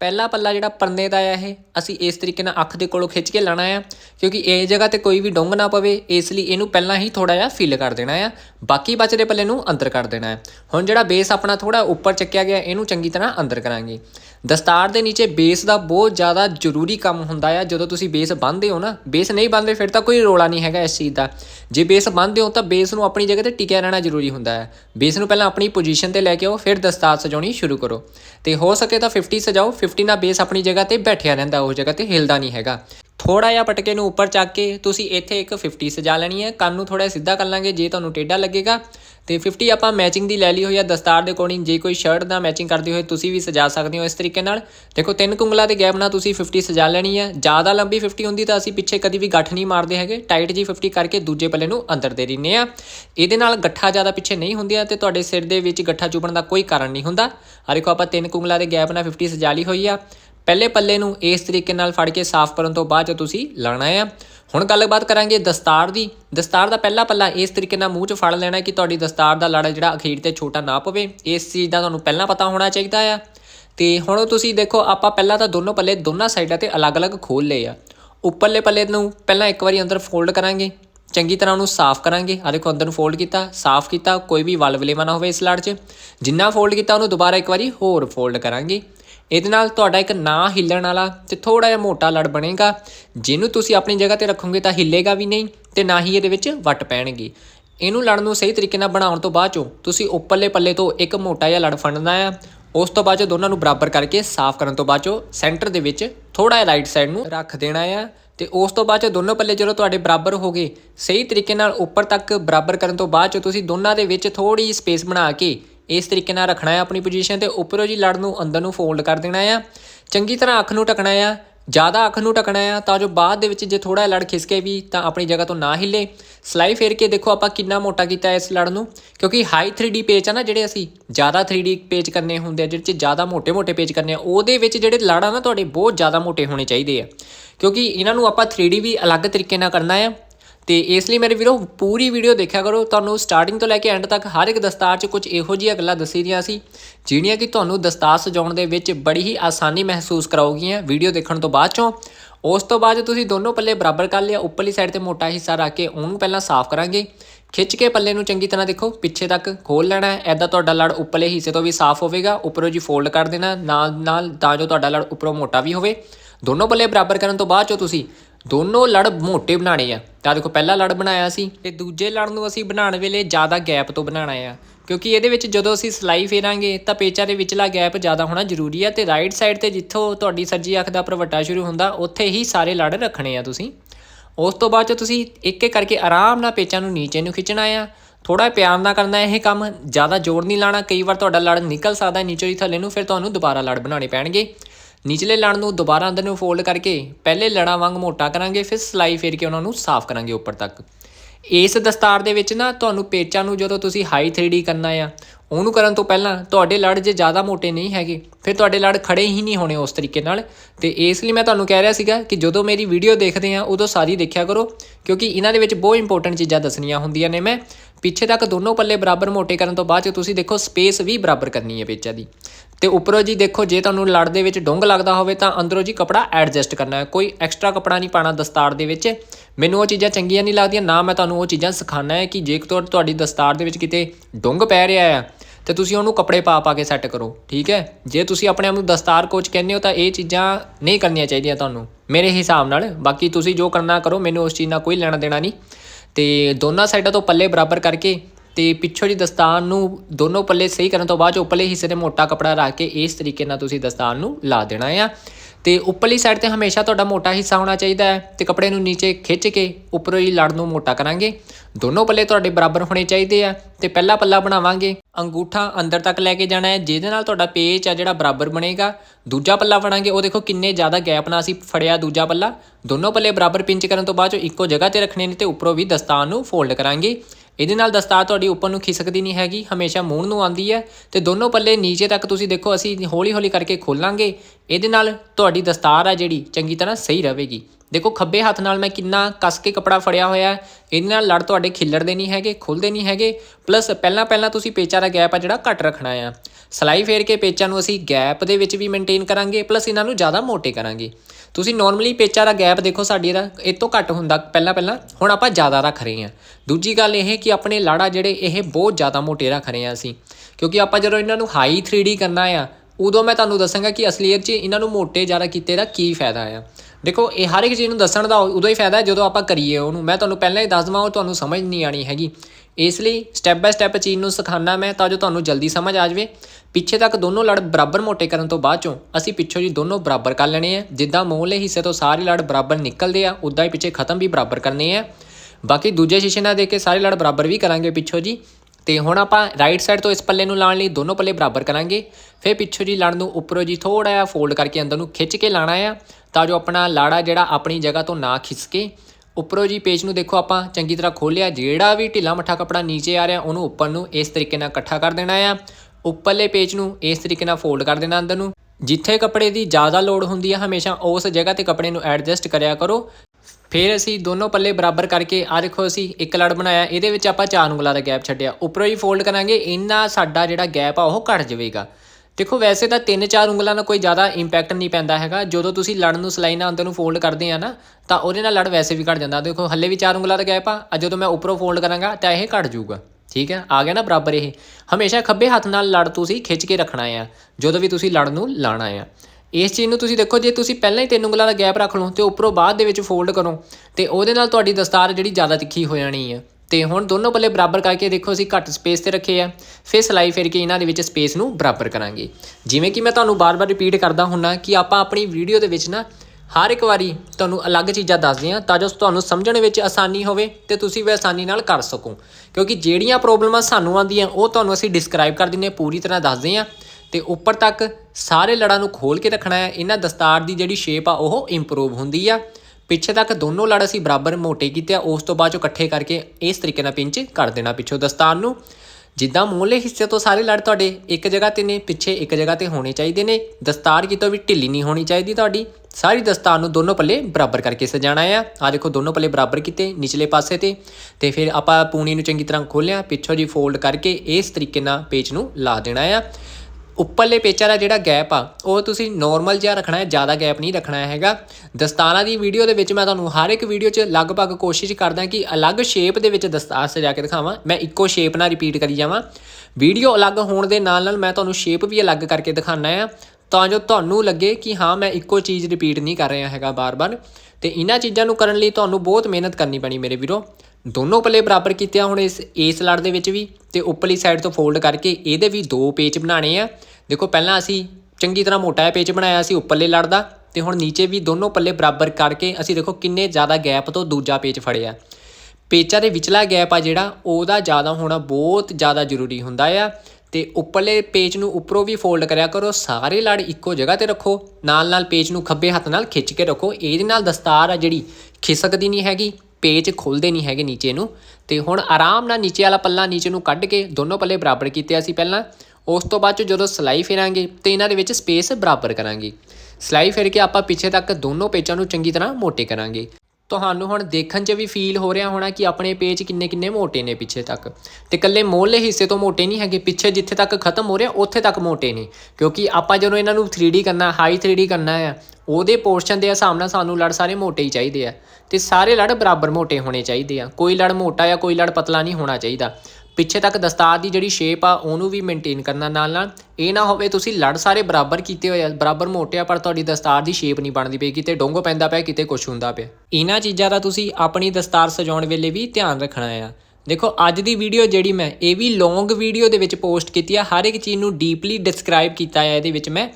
S1: ਪਹਿਲਾ ਪੱਲਾ ਜਿਹੜਾ ਪਰਨੇ ਦਾ ਆ ਇਹ, ਅਸੀਂ ਇਸ ਤਰੀਕੇ ਨਾਲ ਅੱਖ ਦੇ ਕੋਲੋਂ ਖਿੱਚ ਕੇ ਲਾਣਾ ਆ, ਕਿਉਂਕਿ ਇਹ ਜਗ੍ਹਾ ਤੇ ਕੋਈ ਵੀ ਡੁੰਗ ਨਾ ਪਵੇ, ਇਸ ਲਈ ਇਹਨੂੰ ਪਹਿਲਾਂ ਹੀ ਥੋੜਾ ਜਿਹਾ ਫਿਲ ਕਰ ਦੇਣਾ ਆ। ਬਾਕੀ ਬਚਦੇ ਪੱਲੇ ਨੂੰ ਅੰਦਰ ਕਰ ਦੇਣਾ ਹੈ ਹੁਣ ਜਿਹੜਾ ਬੇਸ ਆਪਣਾ ਥੋੜਾ ਉੱਪਰ ਚੱਕਿਆ ਗਿਆ, ਇਹਨੂੰ ਚੰਗੀ ਤਰ੍ਹਾਂ ਅੰਦਰ ਕਰਾਂਗੇ। ਦਸਤਾਰ ਦੇ ਨੀਚੇ ਬੇਸ ਦਾ ਬਹੁਤ ਜ਼ਿਆਦਾ ਜ਼ਰੂਰੀ ਕੰਮ ਹੁੰਦਾ ਆ। ਜਦੋਂ ਤੁਸੀਂ ਬੇਸ ਬੰਨਦੇ ਹੋ ਨਾ, ਬੇਸ ਨਹੀਂ ਬੰਨਦੇ ਫਿਰ ਤਾਂ ਕੋਈ ਰੋਲਾ ਨਹੀਂ ਹੈਗਾ ਇਸ ਚੀਜ਼ ਦਾ। ਜੇ ਬੇਸ ਬੰਨਦੇ ਹੋ ਤਾਂ ਬੇਸ ਨੂੰ ਆਪਣੀ ਜਗ੍ਹਾ ਤੇ ਟਿਕਿਆ ਰਹਿਣਾ ਜ਼ਰੂਰੀ ਹੁੰਦਾ ਹੈ। ਬੇਸ ਨੂੰ ਪਹਿਲਾਂ ਆਪਣੀ ਪੋਜੀਸ਼ਨ ਤੇ ਲੈ ਕੇ ਆਓ, ਫਿਰ ਦਸਤਾਰ ਸਜਾਉਣੀ ਸ਼ੁਰੂ ਕਰੋ। ਤੇ ਹੋ ਸਕੇ ਤਾਂ 50 ਸਜਾਓ 50 ਨਾਲ ਬੇਸ ਆਪਣੀ ਜਗ੍ਹਾ ਤੇ ਬੈਠਿਆ ਰਹਿੰਦਾ ਉਸ ਜਗ੍ਹਾ ਤੇ ਹਿਲਦਾ ਨਹੀਂ ਹੈਗਾ। ਥੋੜਾ ਜਿਹਾ ਪਟਕੇ ਨੂੰ ਉੱਪਰ ਚੱਕ ਕੇ ਤੁਸੀਂ ਇੱਥੇ ਇੱਕ 50 ਸਜਾ ਲੈਣੀ ਹੈ। ਕੰਨ ਨੂੰ ਥੋੜਾ ਸਿੱਧਾ ਕਰ ਲਾਂਗੇ, ਜੇ ਤੁਹਾਨੂੰ ਟੇਢਾ ਲੱਗੇਗਾ ਤੇ 50 ਆਪਾਂ ਮੈਚਿੰਗ ਦੀ ਲੈ ਲਈ ਹੋਈ ਆ, ਦਸਤਾਰ ਦੇ ਅਕੋਰਡਿੰਗ ਜੇ ਕੋਈ ਸ਼ਰਟ ਦਾ ਮੈਚਿੰਗ ਕਰਦੇ ਹੋਏ ਤੁਸੀਂ ਵੀ ਸਜਾ ਸਕਦੇ ਹੋ ਇਸ ਤਰੀਕੇ ਨਾਲ। ਦੇਖੋ, ਤਿੰਨ ਕੁੰਗਲਾ ਦੇ ਗੈਪ ਨਾਲ ਤੁਸੀਂ 50 ਸਜਾ ਲੈਣੀ ਹੈ ਜ਼ਿਆਦਾ ਲੰਬੀ 50 ਹੁੰਦੀ ਤਾਂ ਅਸੀਂ ਪਿੱਛੇ ਕਦੀ ਵੀ ਗੱਠ ਨਹੀਂ ਮਾਰਦੇ ਹੈਗੇ। ਟਾਈਟ ਜੀ 50 ਕਰਕੇ ਦੂਜੇ ਪੱਲੇ ਨੂੰ ਅੰਦਰ ਦੇ ਦਿੰਨੇ ਆ। ਇਹਦੇ ਨਾਲ ਗੱਠਾ ਜ਼ਿਆਦਾ ਪਿੱਛੇ ਨਹੀਂ ਹੁੰਦੀਆਂ ਤੇ ਤੁਹਾਡੇ ਸਿਰ ਦੇ ਵਿੱਚ ਗੱਠਾ ਚੁਭਣ ਦਾ ਕੋਈ ਕਾਰਨ ਨਹੀਂ ਹੁੰਦਾ। ਆ ਦੇਖੋ, ਆਪਾਂ ਤਿੰਨ ਕੁੰਗਲਾ ਦੇ ਗੈਪ ਨਾਲ 50 ਸਜਾ ਲਈ ਹੋਈ ਆ। ਪਹਿਲੇ ਪੱਲੇ ਨੂੰ ਇਸ ਤਰੀਕੇ ਨਾਲ ਫੜ ਕੇ ਸਾਫ਼ ਕਰਨ ਤੋਂ ਬਾਅਦ ਤੁਸੀਂ ਲਾਣਾ ਆ। ਹੁਣ ਗੱਲਬਾਤ ਕਰਾਂਗੇ ਦਸਤਾਰ ਦੀ। ਦਸਤਾਰ ਦਾ ਪਹਿਲਾ ਪੱਲਾ ਇਸ ਤਰੀਕੇ ਨਾਲ ਮੂੰਹ 'ਚ ਫੜ ਲੈਣਾ ਕਿ ਤੁਹਾਡੀ ਦਸਤਾਰ ਦਾ ਲੜਾ ਜਿਹੜਾ ਅਖੀਰ ਤੇ ਛੋਟਾ ਨਾ ਪਵੇ। ਇਸ ਚੀਜ਼ ਦਾ ਤੁਹਾਨੂੰ ਪਹਿਲਾਂ ਪਤਾ ਹੋਣਾ ਚਾਹੀਦਾ ਆ। ਤੇ ਹੁਣ ਤੁਸੀਂ ਦੇਖੋ, ਆਪਾਂ ਪਹਿਲਾਂ ਤਾਂ ਦੋਨੋਂ ਪੱਲੇ ਦੋਨਾਂ ਸਾਈਡਾਂ ਤੇ ਅਲੱਗ-ਅਲੱਗ ਖੋਲ ਲਏ ਆ। ਉੱਪਰਲੇ ਪੱਲੇ ਨੂੰ ਪਹਿਲਾਂ ਇੱਕ ਵਾਰੀ ਅੰਦਰ ਫੋਲਡ ਕਰਾਂਗੇ। ਚੰਗੀ ਤਰ੍ਹਾਂ ਉਹਨੂੰ ਸਾਫ਼ ਕਰਾਂਗੇ। ਆ ਦੇਖੋ, ਅੰਦਰ ਨੂੰ ਫੋਲਡ ਕੀਤਾ, ਸਾਫ਼ ਕੀਤਾ, ਕੋਈ ਵੀ ਵਲ ਵਲੇਵਾ ਨਾ ਹੋਵੇ ਇਸ ਲੜ 'ਚ। ਜਿੰਨਾ ਫੋਲਡ ਕੀਤਾ, ਉਹਨੂੰ ਦੁਬਾਰਾ ਇੱਕ ਵਾਰੀ ਹੋਰ ਫੋਲਡ ਕਰਾਂਗੇ। ਇਹਦੇ ਨਾਲ ਤੁਹਾਡਾ ਇੱਕ ਨਾ ਹਿੱਲਣ ਵਾਲਾ ਤੇ ਥੋੜਾ ਜਿਹਾ ਮੋਟਾ ਲੜ ਬਣੇਗਾ। ਜਿਹਨੂੰ ਤੁਸੀਂ ਆਪਣੀ ਜਗ੍ਹਾ ਤੇ ਰੱਖੋਗੇ ਤਾਂ ਹਿੱਲੇਗਾ ਵੀ ਨਹੀਂ ਤੇ ਨਾ ਹੀ ਇਹਦੇ ਵਿੱਚ ਵੱਟ ਪੈਣਗੇ। ਇਹਨੂੰ ਲੜ ਨੂੰ ਸਹੀ ਤਰੀਕੇ ਨਾਲ ਬਣਾਉਣ ਤੋਂ ਬਾਅਦ ਚੋਂ ਤੁਸੀਂ ਉੱਪਰਲੇ ਪੱਲੇ ਤੋਂ ਇੱਕ ਮੋਟਾ ਜਿਹਾ ਲੜ ਫੜਨਾ ਆ। ਉਸ ਤੋਂ ਬਾਅਦ ਚੋਂ ਦੋਨਾਂ ਨੂੰ ਬਰਾਬਰ ਕਰਕੇ ਸਾਫ਼ ਕਰਨ ਤੋਂ ਬਾਅਦ ਚੋਂ ਸੈਂਟਰ ਦੇ ਵਿੱਚ ਥੋੜਾ ਜਿਹਾ ਰਾਈਟ ਸਾਈਡ ਨੂੰ ਰੱਖ ਦੇਣਾ ਆ ਤੇ ਉਸ ਤੋਂ ਬਾਅਦ ਚ ਦੋਨੋਂ ਪੱਲੇ ਜਦੋਂ ਤੁਹਾਡੇ ਬਰਾਬਰ ਹੋ ਗਏ, ਸਹੀ ਤਰੀਕੇ ਨਾਲ ਉੱਪਰ ਤੱਕ ਬਰਾਬਰ ਕਰਨ ਤੋਂ ਬਾਅਦ ਚ ਤੁਸੀਂ ਦੋਨਾਂ ਦੇ ਵਿੱਚ ਥੋੜੀ ਸਪੇਸ ਬਣਾ ਕੇ ਇਸ ਤਰੀਕੇ ਨਾਲ ਰੱਖਣਾ ਹੈ ਆਪਣੀ ਪੋਜੀਸ਼ਨ ਤੇ ਉੱਪਰੋਂ ਜੀ ਲੜ ਨੂੰ, ਅੰਦਰ ਨੂੰ ਫੋਲਡ ਕਰ ਦੇਣਾ ਆ। ਚੰਗੀ ਤਰ੍ਹਾਂ ਅੱਖ ਨੂੰ ਟਕਣਾ ਆ। ਜ਼ਿਆਦਾ ਅੱਖ ਨੂੰ ਟਕਣਾ ਆ ਤਾਂ ਜੋ ਬਾਅਦ ਦੇ ਵਿੱਚ ਜੇ ਥੋੜਾ ਲੜ ਖਿਸਕੇ ਵੀ ਤਾਂ ਆਪਣੀ ਜਗ੍ਹਾ ਤੋਂ ਨਾ ਹਿੱਲੇ। ਸਲਾਈ ਫੇਰ ਕੇ ਦੇਖੋ ਆਪਾਂ ਕਿੰਨਾ ਮੋਟਾ ਕੀਤਾ ਇਸ ਲੜ ਨੂੰ। ਕਿਉਂਕਿ ਹਾਈ 3D ਪੇਜ ਆ ਨਾ ਜਿਹੜੇ ਅਸੀਂ ਜ਼ਿਆਦਾ 3D ਪੇਜ ਕਰਨੇ ਹੁੰਦੇ ਆ ਜਿਹੜੇ ਚ ਜ਼ਿਆਦਾ ਮੋਟੇ ਮੋਟੇ ਪੇਜ ਕਰਨੇ ਆ, ਉਹਦੇ ਵਿੱਚ ਜਿਹੜੇ ਲੜ ਆ ਨਾ ਤੁਹਾਡੇ ਬਹੁਤ ਜ਼ਿਆਦਾ ਮੋਟੇ ਹੋਣੇ ਚਾਹੀਦੇ ਆ। ਕਿਉਂਕਿ ਇਹਨਾਂ ਨੂੰ ਆਪਾਂ 3D ਵੀ ਅਲੱਗ ਤਰੀਕੇ ਨਾਲ ਕਰਨਾ ਆ। ਤੇ ਇਸ ਲਈ ਮੇਰੇ ਵੀਰੋ, ਪੂਰੀ ਵੀਡੀਓ ਦੇਖਿਆ ਕਰੋ। ਤੁਹਾਨੂੰ ਸਟਾਰਟਿੰਗ ਤੋਂ ਲੈ ਕੇ ਐਂਡ ਤੱਕ ਹਰ ਇੱਕ ਦਸਤਾਰ 'ਚ ਕੁਝ ਇਹੋ ਜਿਹੀਆਂ ਗੱਲਾਂ ਦੱਸੀ ਦੀਆਂ ਸੀ, ਜਿਹੜੀਆਂ ਕਿ ਤੁਹਾਨੂੰ ਦਸਤਾਰ ਸਜਾਉਣ ਦੇ ਵਿੱਚ ਬੜੀ ਹੀ ਆਸਾਨੀ ਮਹਿਸੂਸ ਕਰਾਉਗੀਆਂ ਵੀਡੀਓ ਦੇਖਣ ਤੋਂ ਬਾਅਦ ਚੋਂ। ਉਸ ਤੋਂ ਬਾਅਦ ਤੁਸੀਂ ਦੋਨੋਂ ਪੱਲੇ ਬਰਾਬਰ ਕਰ ਲਿਆ, ਉੱਪਰਲੀ ਸਾਈਡ ਤੇ ਮੋਟਾ ਹਿੱਸਾ ਰੱਖ ਕੇ ਉਹਨੂੰ ਪਹਿਲਾਂ ਸਾਫ਼ ਕਰਾਂਗੇ। ਖਿੱਚ ਕੇ ਪੱਲੇ ਨੂੰ ਚੰਗੀ ਤਰ੍ਹਾਂ ਦੇਖੋ, ਪਿੱਛੇ ਤੱਕ ਖੋਲ ਲੈਣਾ ਹੈ। ਐਦਾਂ ਤੁਹਾਡਾ ਲੜ ਉੱਪਰਲੇ ਹਿੱਸੇ ਤੋਂ ਵੀ ਸਾਫ਼ ਹੋਵੇਗਾ, ਉੱਪਰੋਂ ਜੀ ਫੋਲਡ ਕਰ ਦੇਣਾ ਨਾਲ ਨਾਲ ਤਾਂ ਜੋ ਤੁਹਾਡਾ ਲੜ ਉੱਪਰੋਂ ਮੋਟਾ ਵੀ ਹੋਵੇ। ਦੋਨੋਂ ਪੱਲੇ ਬਰਾਬਰ ਕਰਨ ਤੋਂ ਬਾਅਦ ਚੋਂ ਤੁਸੀਂ ਦੋਨੋਂ ਲੜ ਮੋਟੇ ਬਣਾਣੇ ਆ। ਤਾਂ ਦੇਖੋ, ਪਹਿਲਾ ਲੜ ਬਣਾਇਆ ਸੀ ਤੇ ਦੂਜੇ ਲੜ ਨੂੰ ਅਸੀਂ ਬਣਾਉਣ ਵੇਲੇ ਜ਼ਿਆਦਾ ਗੈਪ ਤੋਂ ਬਣਾਉਣਾ ਆ। ਕਿਉਂਕਿ ਇਹਦੇ ਵਿੱਚ ਜਦੋਂ ਅਸੀਂ ਸਲਾਈ ਫੇਰਾਂਗੇ, ਤਾਂ ਪੇਚਾ ਦੇ ਵਿਚਲਾ ਗੈਪ ਜ਼ਿਆਦਾ ਹੋਣਾ ਜ਼ਰੂਰੀ ਆ ਤੇ ਰਾਈਟ ਸਾਈਡ ਤੇ ਜਿੱਥੋਂ ਤੁਹਾਡੀ ਸੱਜੀ ਅੱਖ ਦਾ ਪ੍ਰਵੱਟਾ ਸ਼ੁਰੂ ਹੁੰਦਾ, ਉੱਥੇ ਹੀ ਸਾਰੇ ਲੜ ਰੱਖਣੇ ਆ ਤੁਸੀਂ। ਉਸ ਤੋਂ ਬਾਅਦ ਚ ਤੁਸੀਂ ਇੱਕ ਇੱਕ ਕਰਕੇ ਆਰਾਮ ਨਾਲ ਪੇਚਾਂ ਨੂੰ ਨੀਚੇ ਨੂੰ ਖਿੱਚਣਾ ਆ। ਥੋੜਾ ਪਿਆਰ ਨਾਲ ਕਰਨਾ ਇਹ ਕੰਮ, ਜ਼ਿਆਦਾ ਜ਼ੋਰ ਨਹੀਂ ਲਾਣਾ। ਕਈ ਵਾਰ ਤੁਹਾਡਾ ਲੜ ਨਿਕਲ ਸਕਦਾ ਨੀਚੇ ਦੀ ਥੱਲੇ ਨੂੰ, ਫਿਰ ਤੁਹਾਨੂੰ ਦੁਬਾਰਾ ਲੜ ਬਣਾਉਣੇ ਪੈਣਗੇ। ਨਿਚਲੇ ਲੜ ਨੂੰ ਦੁਬਾਰਾ ਅੰਦਰ ਨੂੰ ਫੋਲਡ ਕਰਕੇ ਪਹਿਲੇ ਲੜਾਂ ਵਾਂਗ ਮੋਟਾ ਕਰਾਂਗੇ, ਫਿਰ ਸਲਾਈ ਫੇਰ ਕੇ ਉਹਨਾਂ ਨੂੰ ਸਾਫ਼ ਕਰਾਂਗੇ ਉੱਪਰ ਤੱਕ। ਇਸ ਦਸਤਾਰ ਦੇ ਵਿੱਚ ਨਾ ਤੁਹਾਨੂੰ ਪੇਚਾਂ ਨੂੰ ਜਦੋਂ ਤੁਸੀਂ ਹਾਈ 3D ਕਰਨਾ ਆ, ਉਹਨੂੰ ਕਰਨ ਤੋਂ ਪਹਿਲਾਂ ਤੁਹਾਡੇ ਲੜ ਜੇ ਜ਼ਿਆਦਾ ਮੋਟੇ ਨਹੀਂ ਹੈਗੇ, ਫਿਰ ਤੁਹਾਡੇ ਲੜ ਖੜੇ ਹੀ ਨਹੀਂ ਹੋਣੇ ਉਸ ਤਰੀਕੇ ਨਾਲ। ਤੇ ਇਸ ਲਈ ਮੈਂ ਤੁਹਾਨੂੰ ਕਹਿ ਰਿਹਾ ਸੀਗਾ ਕਿ ਜਦੋਂ ਮੇਰੀ ਵੀਡੀਓ ਦੇਖਦੇ ਆ, ਉਦੋਂ ਸਾਰੀ ਦੇਖਿਆ ਕਰੋ, ਕਿਉਂਕਿ ਇਹਨਾਂ ਦੇ ਵਿੱਚ ਬਹੁਤ ਇੰਪੋਰਟੈਂਟ ਚੀਜ਼ਾਂ ਦੱਸਣੀਆਂ ਹੁੰਦੀਆਂ ਨੇ ਮੈਂ। ਪਿੱਛੇ ਤੱਕ ਦੋਨੋਂ ਪੱਲੇ ਬਰਾਬਰ ਮੋਟੇ ਕਰਨ ਤੋਂ ਬਾਅਦ ਚ ਤੁਸੀਂ ਦੇਖੋ ਸਪੇਸ ਵੀ ਬਰਾਬਰ ਕਰਨੀ ਹੈ ਪੇਚਾਂ ਦੀ। ਤੇ ਉੱਪਰੋਂ ਜੀ ਦੇਖੋ, ਜੇ ਤੁਹਾਨੂੰ ਲੜ ਦੇ ਵਿੱਚ ਡੁੰਗ ਲੱਗਦਾ ਹੋਵੇ ਤਾਂ ਅੰਦਰੋਂ ਜੀ ਕਪੜਾ ਐਡਜਸਟ ਕਰਨਾ ਹੈ। ਕੋਈ ਐਕਸਟਰਾ ਕਪੜਾ ਨਹੀਂ ਪਾਣਾ ਦਸਤਾਰ ਦੇ ਵਿੱਚ। ਮੈਨੂੰ ਉਹ ਚੀਜ਼ਾਂ ਚੰਗੀਆਂ ਨਹੀਂ ਲੱਗਦੀਆਂ, ਨਾ ਮੈਂ ਤੁਹਾਨੂੰ ਉਹ ਚੀਜ਼ਾਂ ਸਿਖਾਣਾ ਹੈ ਕਿ ਜੇ ਤੁਹਾ- ਤੁਹਾਡੀ ਦਸਤਾਰ ਦੇ ਵਿੱਚ ਕਿਤੇ ਡੁੰਗ ਪੈ ਰਿਹਾ ਆ ਤੇ ਤੁਸੀਂ ਉਹਨੂੰ ਕੱਪੜੇ ਪਾ ਪਾ ਕੇ ਸੈੱਟ ਕਰੋ, ਠੀਕ ਹੈ? ਜੇ ਤੁਸੀਂ ਆਪਣੇ ਆਪ ਨੂੰ ਦਸਤਾਰ ਕੋਚ ਕਹਿੰਦੇ ਹੋ ਤਾਂ ਇਹ ਚੀਜ਼ਾਂ ਨਹੀਂ ਕਰਨੀਆਂ ਚਾਹੀਦੀਆਂ ਤੁਹਾਨੂੰ, ਮੇਰੇ ਹਿਸਾਬ ਨਾਲ। ਬਾਕੀ ਤੁਸੀਂ ਜੋ ਕਰਨਾ ਕਰੋ, ਮੈਨੂੰ ਉਸ ਚੀਜ਼ ਨਾਲ ਕੋਈ ਲੈਣਾ ਦੇਣਾ ਨਹੀਂ। ਤੇ ਦੋਨਾਂ ਸਾਈਡਾਂ ਤੋਂ ਪੱਲੇ ਬਰਾਬਰ ਕਰਕੇ ਤੇ ਪਿੱਛੋਂ ਦੀ ਦਸਤਾਨ ਨੂੰ ਦੋਨੋਂ ਪੱਲੇ ਸਹੀ ਕਰਨ ਤੋਂ ਬਾਅਦ ਜੋ ਉੱਪਰਲੇ ਹਿੱਸੇ ਤੇ ਮੋਟਾ ਕਪੜਾ ਰੱਖ ਕੇ ਇਸ ਤਰੀਕੇ ਨਾਲ ਤੁਸੀਂ ਦਸਤਾਨ ਨੂੰ ਲਾ ਦੇਣਾ ਆ। ਤੇ ਉੱਪਰਲੀ ਸਾਈਡ ਤੇ ਹਮੇਸ਼ਾ ਤੁਹਾਡਾ ਮੋਟਾ ਹਿੱਸਾ ਹੋਣਾ ਚਾਹੀਦਾ ਹੈ ਤੇ ਕਪੜੇ ਨੂੰ ਨੀਚੇ ਖਿੱਚ ਕੇ ਉੱਪਰੋਂ ਹੀ ਲੜ ਨੂੰ ਮੋਟਾ ਕਰਾਂਗੇ। ਦੋਨੋਂ ਪੱਲੇ ਤੁਹਾਡੇ ਬਰਾਬਰ ਹੋਣੇ ਚਾਹੀਦੇ ਆ ਤੇ ਪਹਿਲਾ ਪੱਲਾ ਬਣਾਵਾਂਗੇ। ਅੰਗੂਠਾ ਅੰਦਰ ਤੱਕ ਲੈ ਕੇ ਜਾਣਾ ਹੈ, ਜਿਹਦੇ ਨਾਲ ਤੁਹਾਡਾ ਪੇਚ ਆ ਜਿਹੜਾ ਬਰਾਬਰ ਬਣੇਗਾ। ਦੂਜਾ ਪੱਲਾ ਫੜਾਂਗੇ ਉਹ ਦੇਖੋ ਕਿੰਨੇ ਜ਼ਿਆਦਾ ਗੈਪ ਨਾਲ ਅਸੀਂ ਫੜਿਆ ਦੂਜਾ ਪੱਲਾ। ਦੋਨੋਂ ਪੱਲੇ ਬਰਾਬਰ ਪਿੰਚ ਕਰਨ ਤੋਂ ਬਾਅਦ ਚੋਂ ਇੱਕੋ ਜਗ੍ਹਾ ਤੇ ਰੱਖਣੇ ਨੇ ਤੇ ਉੱਪਰੋਂ ਵੀ ਦਸਤਾਨ ਨੂੰ ਫੋਲਡ ਕਰਾਂਗੇ। ਇਹਦੇ ਨਾਲ ਦਸਤਾਰ ਤੁਹਾਡੀ ਉੱਪਰ ਨੂੰ ਖਿਸਕਦੀ ਨਹੀਂ ਹੈਗੀ, ਹਮੇਸ਼ਾ ਮੂੰਹ ਨੂੰ ਆਉਂਦੀ ਹੈ ਤੇ ਦੋਨੋਂ ਪੱਲੇ ਨੀਚੇ ਤੱਕ ਤੁਸੀਂ ਦੇਖੋ, ਅਸੀਂ ਹੌਲੀ ਹੌਲੀ ਕਰਕੇ ਖੋਲਾਂਗੇ। ਇਹਦੇ ਨਾਲ ਤੁਹਾਡੀ ਦਸਤਾਰ ਆ ਜਿਹੜੀ ਚੰਗੀ ਤਰ੍ਹਾਂ ਸਹੀ ਰਹੇਗੀ। ਦੇਖੋ, ਖੱਬੇ ਹੱਥ ਨਾਲ ਮੈਂ ਕਿੰਨਾ ਕੱਸ ਕੇ ਕਪੜਾ ਫੜਿਆ ਹੋਇਆ ਹੈ। ਇਹਦੇ ਨਾਲ ਲੜ ਤੁਹਾਡੇ ਖਿੱਲਰਦੇ ਨਹੀਂ ਹੈਗੇ, ਖੁੱਲਦੇ ਨਹੀਂ ਹੈਗੇ। ਪਲੱਸ ਪਹਿਲਾਂ ਪਹਿਲਾਂ ਤੁਸੀਂ ਪੇਚਾਂ ਦਾ ਗੈਪ ਆ ਜਿਹੜਾ ਘੱਟ ਰੱਖਣਾ ਆ। ਸਲਾਈ ਫੇਰ ਕੇ ਪੇਚਾਂ ਨੂੰ ਅਸੀਂ ਗੈਪ ਦੇ ਵਿੱਚ ਵੀ ਮੇਨਟੇਨ ਕਰਾਂਗੇ ਪਲੱਸ ਇਹਨਾਂ ਨੂੰ ਜ਼ਿਆਦਾ ਮੋਟੇ ਕਰਾਂਗੇ। ਤੁਸੀਂ ਨਾਰਮਲੀ ਪੇਚਾਂ ਦਾ ਗੈਪ ਦੇਖੋ, ਸਾਡੀ ਦਾ ਇਹ ਤੋਂ ਘੱਟ ਹੁੰਦਾ ਪਹਿਲਾਂ ਪਹਿਲਾਂ, ਹੁਣ ਆਪਾਂ ਜ਼ਿਆਦਾ ਰੱਖ ਰਹੇ ਹਾਂ। ਦੂਜੀ ਗੱਲ ਇਹ ਕਿ ਆਪਣੇ ਲਾੜਾ ਜਿਹੜੇ ਇਹ ਬਹੁਤ ਜ਼ਿਆਦਾ ਮੋਟੇ ਰੱਖ ਰਹੇ ਹਾਂ ਅਸੀਂ। ਕਿਉਂਕਿ ਆਪਾਂ ਜਦੋਂ ਇਹਨਾਂ ਨੂੰ ਹਾਈ 3D ਕਰਨਾ ਆ, ਉਦੋਂ ਮੈਂ ਤੁਹਾਨੂੰ ਦੱਸਾਂਗਾ ਕਿ ਅਸਲੀਅਤ 'ਚ ਇਹਨਾਂ ਨੂੰ ਮੋਟੇ ਜ਼ਿਆਦਾ ਕੀਤੇ ਦਾ ਕੀ ਫਾਇਦਾ ਆ। ਦੇਖੋ, ਇਹ ਹਰ ਇੱਕ ਚੀਜ਼ ਨੂੰ ਦੱਸਣ ਦਾ ਉਦੋਂ ਹੀ ਫਾਇਦਾ ਹੈ ਜਦੋਂ ਆਪਾਂ ਕਰੀਏ ਉਹਨੂੰ। ਮੈਂ ਤੁਹਾਨੂੰ ਪਹਿਲਾਂ ਹੀ ਦੱਸ ਦਵਾਂ ਉਹ ਤੁਹਾਨੂੰ ਸਮਝ ਨਹੀਂ ਆਣੀ ਹੈਗੀ। ਇਸ ਲਈ ਸਟੈਪ ਬਾਏ ਸਟੈਪ ਚੀਜ਼ ਨੂੰ ਸਿਖਾਉਣਾ ਮੈਂ ਤਾਂ ਜੋ ਤੁਹਾਨੂੰ ਜਲਦੀ ਸਮਝ ਆ ਜਾਵੇ। ਪਿੱਛੇ ਤੱਕ ਦੋਨੋਂ ਲੜ ਬਰਾਬਰ ਮੋਟੇ ਕਰਨ ਤੋਂ ਬਾਅਦ ਚੋਂ ਅਸੀਂ ਪਿੱਛੋਂ ਜੀ ਦੋਨੋਂ ਬਰਾਬਰ ਕਰ ਲੈਣੇ ਆ। ਜਿੱਦਾਂ ਮੂਹਰਲੇ ਹਿੱਸੇ ਤੋਂ ਸਾਰੇ ਲੜ ਬਰਾਬਰ ਨਿਕਲਦੇ ਆ ਉਦਾਂ ਹੀ ਪਿੱਛੇ ਖਤਮ ਵੀ ਬਰਾਬਰ ਕਰਨੇ ਆ। ਬਾਕੀ ਦੂਜੇ ਸ਼ੀਸ਼ੇ ਨਾਲ ਦੇਖ ਕੇ ਸਾਰੇ ਲੜ ਬਰਾਬਰ ਵੀ ਕਰਾਂਗੇ ਪਿੱਛੋਂ ਜੀ। ਤੇ ਹੁਣ ਆਪਾਂ ਰਾਈਟ ਸਾਈਡ ਤੋਂ ਇਸ ਪੱਲੇ ਨੂੰ ਲਾਉਣ ਲਈ ਦੋਨੋਂ ਪੱਲੇ ਬਰਾਬਰ ਕਰਾਂਗੇ। ਫਿਰ ਪਿੱਛੋਂ ਜੀ ਲੜ ਨੂੰ ਉੱਪਰੋਂ ਜੀ ਥੋੜਾ ਜਿਹਾ ਫੋਲਡ ਕਰਕੇ ਅੰਦਰ ਨੂੰ ਖਿੱਚ ਕੇ ਲਾਣਾ ਆ, ਤਾਂ ਜੋ ਆਪਣਾ ਲਾੜਾ ਜਿਹੜਾ ਆਪਣੀ ਜਗ੍ਹਾ ਤੋਂ ਨਾ ਖਿਸਕੇ। ਉੱਪਰੋਂ ਜੀ ਪੇਜ ਨੂੰ ਦੇਖੋ ਆਪਾਂ ਚੰਗੀ ਤਰ੍ਹਾਂ ਖੋਲਿਆ ਜਿਹੜਾ ਵੀ ਢਿੱਲਾ ਮੱਠਾ ਕਪੜਾ ਨੀਚੇ ਆ ਰਿਹਾ, ਉਹਨੂੰ ਉੱਪਰ ਨੂੰ ਇਸ ਤਰੀਕੇ ਨਾਲ ਇਕੱਠਾ ਕਰ ਦੇਣਾ ਆ। ਉੱਪਰਲੇ ਪੇਜ ਨੂੰ ਇਸ ਤਰੀਕੇ ਨਾਲ ਫੋਲਡ ਕਰ ਦੇਣਾ ਅੰਦਰ ਨੂੰ। ਜਿੱਥੇ ਕੱਪੜੇ ਦੀ ਜ਼ਿਆਦਾ ਲੋਡ ਹੁੰਦੀ ਹੈ ਹਮੇਸ਼ਾ ਉਸ ਜਗ੍ਹਾ ਤੇ ਕੱਪੜੇ ਨੂੰ ਐਡਜਸਟ ਕਰਿਆ ਕਰੋ। ਫਿਰ ਅਸੀਂ ਦੋਨੋਂ ਪੱਲੇ ਬਰਾਬਰ ਕਰਕੇ ਆ ਦੇਖੋ ਅਸੀਂ ਇੱਕ ਲੜ ਬਣਾਇਆ, ਇਹਦੇ ਵਿੱਚ ਆਪਾਂ ਚਾਰ ਉਂਗਲਾਂ ਦਾ ਗੈਪ ਛੱਡਿਆ। ਉੱਪਰੋਂ ਹੀ ਫੋਲਡ ਕਰਾਂਗੇ, ਇੰਨਾ ਸਾਡਾ ਜਿਹੜਾ ਗੈਪ ਆ, ਉਹ ਘਟ ਜਾਵੇਗਾ। ਦੇਖੋ, ਵੈਸੇ ਤਾਂ ਤਿੰਨ ਚਾਰ ਉਂਗਲਾਂ ਨਾਲ ਕੋਈ ਜ਼ਿਆਦਾ ਇੰਪੈਕਟ ਨਹੀਂ ਪੈਂਦਾ ਹੈਗਾ। ਜਦੋਂ ਤੁਸੀਂ ਲੜ ਨੂੰ ਸਲਾਈ ਨਾਲ ਅੰਦਰ ਨੂੰ ਫੋਲਡ ਕਰਦੇ ਆ ਨਾ, ਤਾਂ ਉਹਦੇ ਨਾਲ ਲੜ ਵੈਸੇ ਵੀ ਘਟ ਜਾਂਦਾ। ਦੇਖੋ, ਹੱਲੇ ਵੀ ਚਾਰ ਉਂਗਲਾਂ ਦਾ ਗੈਪ ਆ ਆ ਜਦੋਂ ਮੈਂ ਉੱਪਰੋਂ ਫੋਲਡ ਕਰਾਂਗਾ, ਤਾਂ ਇਹ ਘਟ ਜਾਊਗਾ। ਠੀਕ ਹੈ? ਆ ਗਿਆ ਨਾ ਬਰਾਬਰ ਇਹ। ਹਮੇਸ਼ਾ ਖੱਬੇ ਹੱਥ ਨਾਲ ਲੜ ਤੁਸੀਂ ਖਿੱਚ ਕੇ ਰੱਖਣਾ ਆ। ਜਦੋਂ ਵੀ ਤੁਸੀਂ ਲੜ ਨੂੰ ਲਾਣਾ ਆ। ਇਸ ਚੀਜ਼ ਨੂੰ ਤੁਸੀਂ ਦੇਖੋ, ਜੇ ਤੁਸੀਂ ਪਹਿਲਾਂ ਹੀ ਤਿੰਨ ਉਂਗਲਾਂ ਦਾ ਗੈਪ ਰੱਖ ਲਓ ਤੇ ਉੱਪਰੋਂ ਬਾਅਦ ਦੇ ਵਿੱਚ ਫੋਲਡ ਕਰੋ ਤੇ ਉਹਦੇ ਨਾਲ ਤੁਹਾਡੀ ਦਸਤਾਰ ਜਿਹੜੀ ਜ਼ਿਆਦਾ ਤਿੱਖੀ ਹੋ ਜਾਣੀ ਆ। ਤੇ ਹੁਣ ਦੋਨੋਂ ਪੱਲੇ ਬਰਾਬਰ ਕਰਕੇ ਦੇਖੋ, ਅਸੀਂ ਘੱਟ ਸਪੇਸ ਤੇ ਰੱਖੇ ਆ। ਫਿਰ ਸਲਾਈ ਫਿਰ ਕੇ ਇਹਨਾਂ ਦੇ ਵਿੱਚ ਸਪੇਸ ਨੂੰ ਬਰਾਬਰ ਕਰਾਂਗੇ। ਜਿਵੇਂ ਕਿ ਮੈਂ ਤੁਹਾਨੂੰ ਬਾਰ-ਬਾਰ ਰਿਪੀਟ ਕਰਦਾ ਹੁੰਨਾ ਕਿ ਆਪਾਂ ਆਪਣੀ ਵੀਡੀਓ ਦੇ ਵਿੱਚ ਨਾ ਹਰ ਇੱਕ ਵਾਰੀ ਤੁਹਾਨੂੰ ਅਲੱਗ ਚੀਜ਼ਾਂ ਦੱਸਦੇ ਹਾਂ ਤਾਂ ਜੋ ਤੁਹਾਨੂੰ ਸਮਝਣ ਵਿੱਚ ਆਸਾਨੀ ਹੋਵੇ ਤੇ ਤੁਸੀਂ ਵੀ ਆਸਾਨੀ ਨਾਲ ਕਰ ਸਕੋ। ਕਿਉਂਕਿ ਜਿਹੜੀਆਂ ਪ੍ਰੋਬਲਮਾਂ ਸਾਨੂੰ ਆਉਂਦੀਆਂ, ਉਹ ਤੁਹਾਨੂੰ ਅਸੀਂ ਡਿਸਕ੍ਰਾਈਬ ਕਰ ਦਿੰਦੇ ਹਾਂ, ਪੂਰੀ ਤਰ੍ਹਾਂ ਦੱਸਦੇ ਹਾਂ। ਤੇ ਉੱਪਰ ਤੱਕ ਸਾਰੇ ਲੜਾਂ ਨੂੰ ਖੋਲ ਕੇ ਰੱਖਣਾ ਹੈ। ਇਹਨਾਂ ਦਸਤਾਰ ਦੀ ਜਿਹੜੀ ਸ਼ੇਪ ਆ, ਉਹ ਇੰਪਰੂਵ ਹੁੰਦੀ ਆ। ਪਿੱਛੇ ਤੱਕ ਦੋਨੋਂ ਲੜ ਅਸੀਂ ਬਰਾਬਰ ਮੋਟੇ ਕੀਤੇ ਆ, ਉਸ ਤੋਂ ਬਾਅਦ ਚੋਂ ਇਕੱਠੇ ਕਰਕੇ ਇਸ ਤਰੀਕੇ ਨਾਲ ਪਿੰਚ ਕਰ ਦੇਣਾ ਪਿੱਛੋਂ ਦਸਤਾਰ ਨੂੰ। ਜਿੱਦਾਂ ਮੂਹਲੇ ਹਿੱਸੇ ਤੋਂ ਸਾਰੇ ਲੜ ਤੁਹਾਡੇ ਇੱਕ ਜਗ੍ਹਾ ਤੇ ਨੇ, ਪਿੱਛੇ ਇੱਕ ਜਗ੍ਹਾ ਤੇ ਹੋਣੇ ਚਾਹੀਦੇ ਨੇ। ਦਸਤਾਰ ਕਿਤੋਂ ਵੀ ਢਿੱਲੀ ਨਹੀਂ ਹੋਣੀ ਚਾਹੀਦੀ ਤੁਹਾਡੀ। ਸਾਰੀ ਦਸਤਾਰ ਨੂੰ ਦੋਨੋਂ ਪੱਲੇ ਬਰਾਬਰ ਕਰਕੇ ਸਜਾਣਾ ਆ। ਆ ਦੇਖੋ ਦੋਨੋਂ ਪੱਲੇ ਬਰਾਬਰ ਕੀਤੇ, ਨਿਚਲੇ ਪਾਸੇ ਤੇ। ਤੇ ਫਿਰ ਆਪਾਂ ਪੂਣੀ ਨੂੰ ਚੰਗੀ ਤਰ੍ਹਾਂ ਖੋਲਿਆ ਪਿੱਛੋਂ ਜੀ ਫੋਲਡ ਕਰਕੇ ਇਸ ਤਰੀਕੇ ਨਾਲ ਪੇਜ ਨੂੰ ਲਾ ਦੇਣਾ ਆ। ਉੱਪਰਲੇ ਪੇਚਾਂ ਦਾ ਜਿਹੜਾ ਗੈਪ ਆ, ਉਹ ਤੁਸੀਂ ਨਾਰਮਲ ਜਿਹਾ ਰੱਖਣਾ ਹੈ, ਜ਼ਿਆਦਾ ਗੈਪ ਨਹੀਂ ਰੱਖਣਾ ਹੈਗਾ। ਦਸਤਾਰਾਂ ਦੀ ਵੀਡੀਓ ਦੇ ਵਿੱਚ ਮੈਂ ਤੁਹਾਨੂੰ ਹਰ ਇੱਕ ਵੀਡੀਓ 'ਚ ਲਗਭਗ ਕੋਸ਼ਿਸ਼ ਕਰਦਾ ਕਿ ਅਲੱਗ ਸ਼ੇਪ ਦੇ ਵਿੱਚ ਦਸਤਾਰ ਸਜਾ ਕੇ ਦਿਖਾਵਾਂ। ਮੈਂ ਇੱਕੋ ਸ਼ੇਪ ਨਾਲ ਰਿਪੀਟ ਕਰੀ ਜਾਵਾਂ। ਵੀਡੀਓ ਅਲੱਗ ਹੋਣ ਦੇ ਨਾਲ ਨਾਲ ਮੈਂ ਤੁਹਾਨੂੰ ਸ਼ੇਪ ਵੀ ਅਲੱਗ ਕਰਕੇ ਦਿਖਾਣਾ ਆ। ਤਾਂ ਜੋ ਤੁਹਾਨੂੰ ਲੱਗੇ ਕਿ ਹਾਂ, ਮੈਂ ਇੱਕੋ ਚੀਜ਼ ਰਿਪੀਟ ਨਹੀਂ ਕਰ ਰਿਹਾ ਹੈਗਾ ਬਾਰ-ਬਾਰ। ਤੇ ਇਹਨਾਂ ਚੀਜ਼ਾਂ ਨੂੰ ਕਰਨ ਲਈ ਤੁਹਾਨੂੰ ਬਹੁਤ ਮਿਹਨਤ ਕਰਨੀ ਪੈਣੀ ਮੇਰੇ ਵੀਰੋ। ਦੋਨੋਂ ਪੱਲੇ ਬਰਾਬਰ ਕੀਤੇ ਆ ਹੁਣ ਇਸ ਇਸ ਲੜ ਦੇ ਵਿੱਚ ਵੀ ਤੇ ਉੱਪਰਲੀ ਸਾਈਡ ਤੋਂ ਫੋਲਡ ਕਰਕੇ ਇਹਦੇ ਵੀ ਦੋ ਪੇਚ ਬਣਾਣੇ ਆ। ਦੇਖੋ ਪਹਿਲਾਂ ਅਸੀਂ ਚੰਗੀ ਤਰ੍ਹਾਂ ਮੋਟਾ ਜਿਹਾ ਪੇਚ ਬਣਾਇਆ ਸੀ ਉੱਪਰਲੇ ਲੜ ਦਾ ਤੇ ਹੁਣ ਨੀਚੇ ਵੀ ਦੋਨੋਂ ਪੱਲੇ ਬਰਾਬਰ ਕਰਕੇ ਅਸੀਂ ਦੇਖੋ ਕਿੰਨੇ ਜ਼ਿਆਦਾ ਗੈਪ ਤੋਂ ਦੂਜਾ ਪੇਚ ਫੜਿਆ ਪੇਚਾਂ ਦੇ ਵਿਚਲਾ ਗੈਪ ਆ ਜਿਹੜਾ, ਉਹਦਾ ਜ਼ਿਆਦਾ ਹੋਣਾ ਬਹੁਤ ਜ਼ਿਆਦਾ ਜ਼ਰੂਰੀ ਹੁੰਦਾ ਆ ਤੇ ਉੱਪਰਲੇ ਪੇਜ ਨੂੰ ਉੱਪਰੋਂ ਵੀ ਫੋਲਡ ਕਰਿਆ ਕਰੋ, ਸਾਰੇ ਲੜ ਇੱਕੋ ਜਗ੍ਹਾ ਤੇ ਰੱਖੋ ਨਾਲ ਨਾਲ ਪੇਜ ਨੂੰ ਖੱਬੇ ਹੱਥ ਨਾਲ ਖਿੱਚ ਕੇ ਰੱਖੋ, ਇਹਦੇ ਨਾਲ ਦਸਤਾਰ ਆ ਜਿਹੜੀ ਖਿਸਕਦੀ ਨਹੀਂ ਹੈਗੀ। ਪੇਚ ਖੁੱਲਦੇ ਨਹੀਂ ਹੈਗੇ ਨੀਚੇ ਨੂੰ। ਤੇ ਹੁਣ ਆਰਾਮ ਨਾਲ ਨੀਚੇ ਵਾਲਾ ਪੱਲਾ ਨੀਚੇ ਨੂੰ ਕੱਢ ਕੇ ਦੋਨੋਂ ਪੱਲੇ ਬਰਾਬਰ ਕੀਤੇ ਅਸੀਂ ਪਹਿਲਾਂ। ਉਸ ਤੋਂ ਬਾਅਦ 'ਚ ਜਦੋਂ ਸਲਾਈ ਫੇਰਾਂਗੇ ਤੇ ਇਹਨਾਂ ਦੇ ਵਿੱਚ ਸਪੇਸ ਬਰਾਬਰ ਕਰਾਂਗੇ। ਸਲਾਈ ਫੇਰ ਕੇ ਆਪਾਂ ਪਿੱਛੇ ਤੱਕ ਦੋਨੋਂ ਪੇਚਾਂ ਨੂੰ ਚੰਗੀ ਤਰ੍ਹਾਂ ਮੋਟੇ ਕਰਾਂਗੇ। ਤੁਹਾਨੂੰ ਹੁਣ ਦੇਖਣ 'ਚ ਵੀ ਫੀਲ ਹੋ ਰਿਹਾ ਹੋਣਾ ਕਿ ਆਪਣੇ ਪੇਜ ਕਿੰਨੇ ਕਿੰਨੇ ਮੋਟੇ ਨੇ ਪਿੱਛੇ ਤੱਕ। ਤੇ ਕੱਲੇ ਮੋਹਲੇ ਹਿੱਸੇ ਤੋਂ ਮੋਟੇ ਨਹੀਂ ਹੈਗੇ, ਪਿੱਛੇ ਜਿੱਥੇ ਤੱਕ ਖਤਮ ਹੋ ਰਿਹਾ, ਉੱਥੇ ਤੱਕ ਮੋਟੇ ਨੇ। ਕਿਉਂਕਿ ਆਪਾਂ ਜਦੋਂ ਇਹਨਾਂ ਨੂੰ 3D ਕਰਨਾ ਹਾਈ 3D ਕਰਨਾ ਆ ਉਹਦੇ ਪੋਰਸ਼ਨ ਦੇ ਹਿਸਾਬ ਨਾਲ ਸਾਨੂੰ ਲੜ ਸਾਰੇ ਮੋਟੇ ਹੀ ਚਾਹੀਦੇ ਆ। ਤੇ ਸਾਰੇ ਲੜ ਬਰਾਬਰ ਮੋਟੇ ਹੋਣੇ ਚਾਹੀਦੇ ਆ। ਕੋਈ ਲੜ ਮੋਟਾ ਜਾਂ ਕੋਈ ਲੜ ਪਤਲਾ ਨਹੀਂ ਹੋਣਾ ਚਾਹੀਦਾ। ਪਿੱਛੇ ਤੱਕ ਦਸਤਾਰ ਦੀ ਜਿਹੜੀ ਸ਼ੇਪ ਆ, ਉਹਨੂੰ ਵੀ ਮੇਨਟੇਨ ਕਰਨਾ ਨਾਲ ਨਾਲ। ਇਹ ਨਾ ਹੋਵੇ ਤੁਸੀਂ ਲੜ ਸਾਰੇ ਬਰਾਬਰ ਕੀਤੇ ਹੋਏ ਆ, ਬਰਾਬਰ ਮੋਟੇ ਆ, ਪਰ ਤੁਹਾਡੀ ਦਸਤਾਰ ਦੀ ਸ਼ੇਪ ਨਹੀਂ ਬਣਦੀ ਪਈ। ਕਿਤੇ ਡੋਂਗੋ ਪੈਂਦਾ ਪਿਆ, ਕਿਤੇ ਕੁਛ ਹੁੰਦਾ ਪਿਆ। ਇਹਨਾਂ ਚੀਜ਼ਾਂ ਦਾ ਤੁਸੀਂ ਆਪਣੀ ਦਸਤਾਰ ਸਜਾਉਣ ਵੇਲੇ ਵੀ ਧਿਆਨ ਰੱਖਣਾ ਆ। ਦੇਖੋ, ਅੱਜ ਦੀ ਵੀਡੀਓ ਜਿਹੜੀ ਮੈਂ, ਇਹ ਵੀ ਲੌਂਗ ਵੀਡੀਓ ਦੇ ਵਿੱਚ ਪੋਸਟ ਕੀਤੀ ਆ। ਹਰ ਇੱਕ ਚੀਜ਼ ਨੂੰ ਡੀਪਲੀ ਡਿਸਕ੍ਰਾਈਬ ਕੀਤਾ ਆ, ਇਹਦੇ ਵਿੱਚ ਮੈਂ।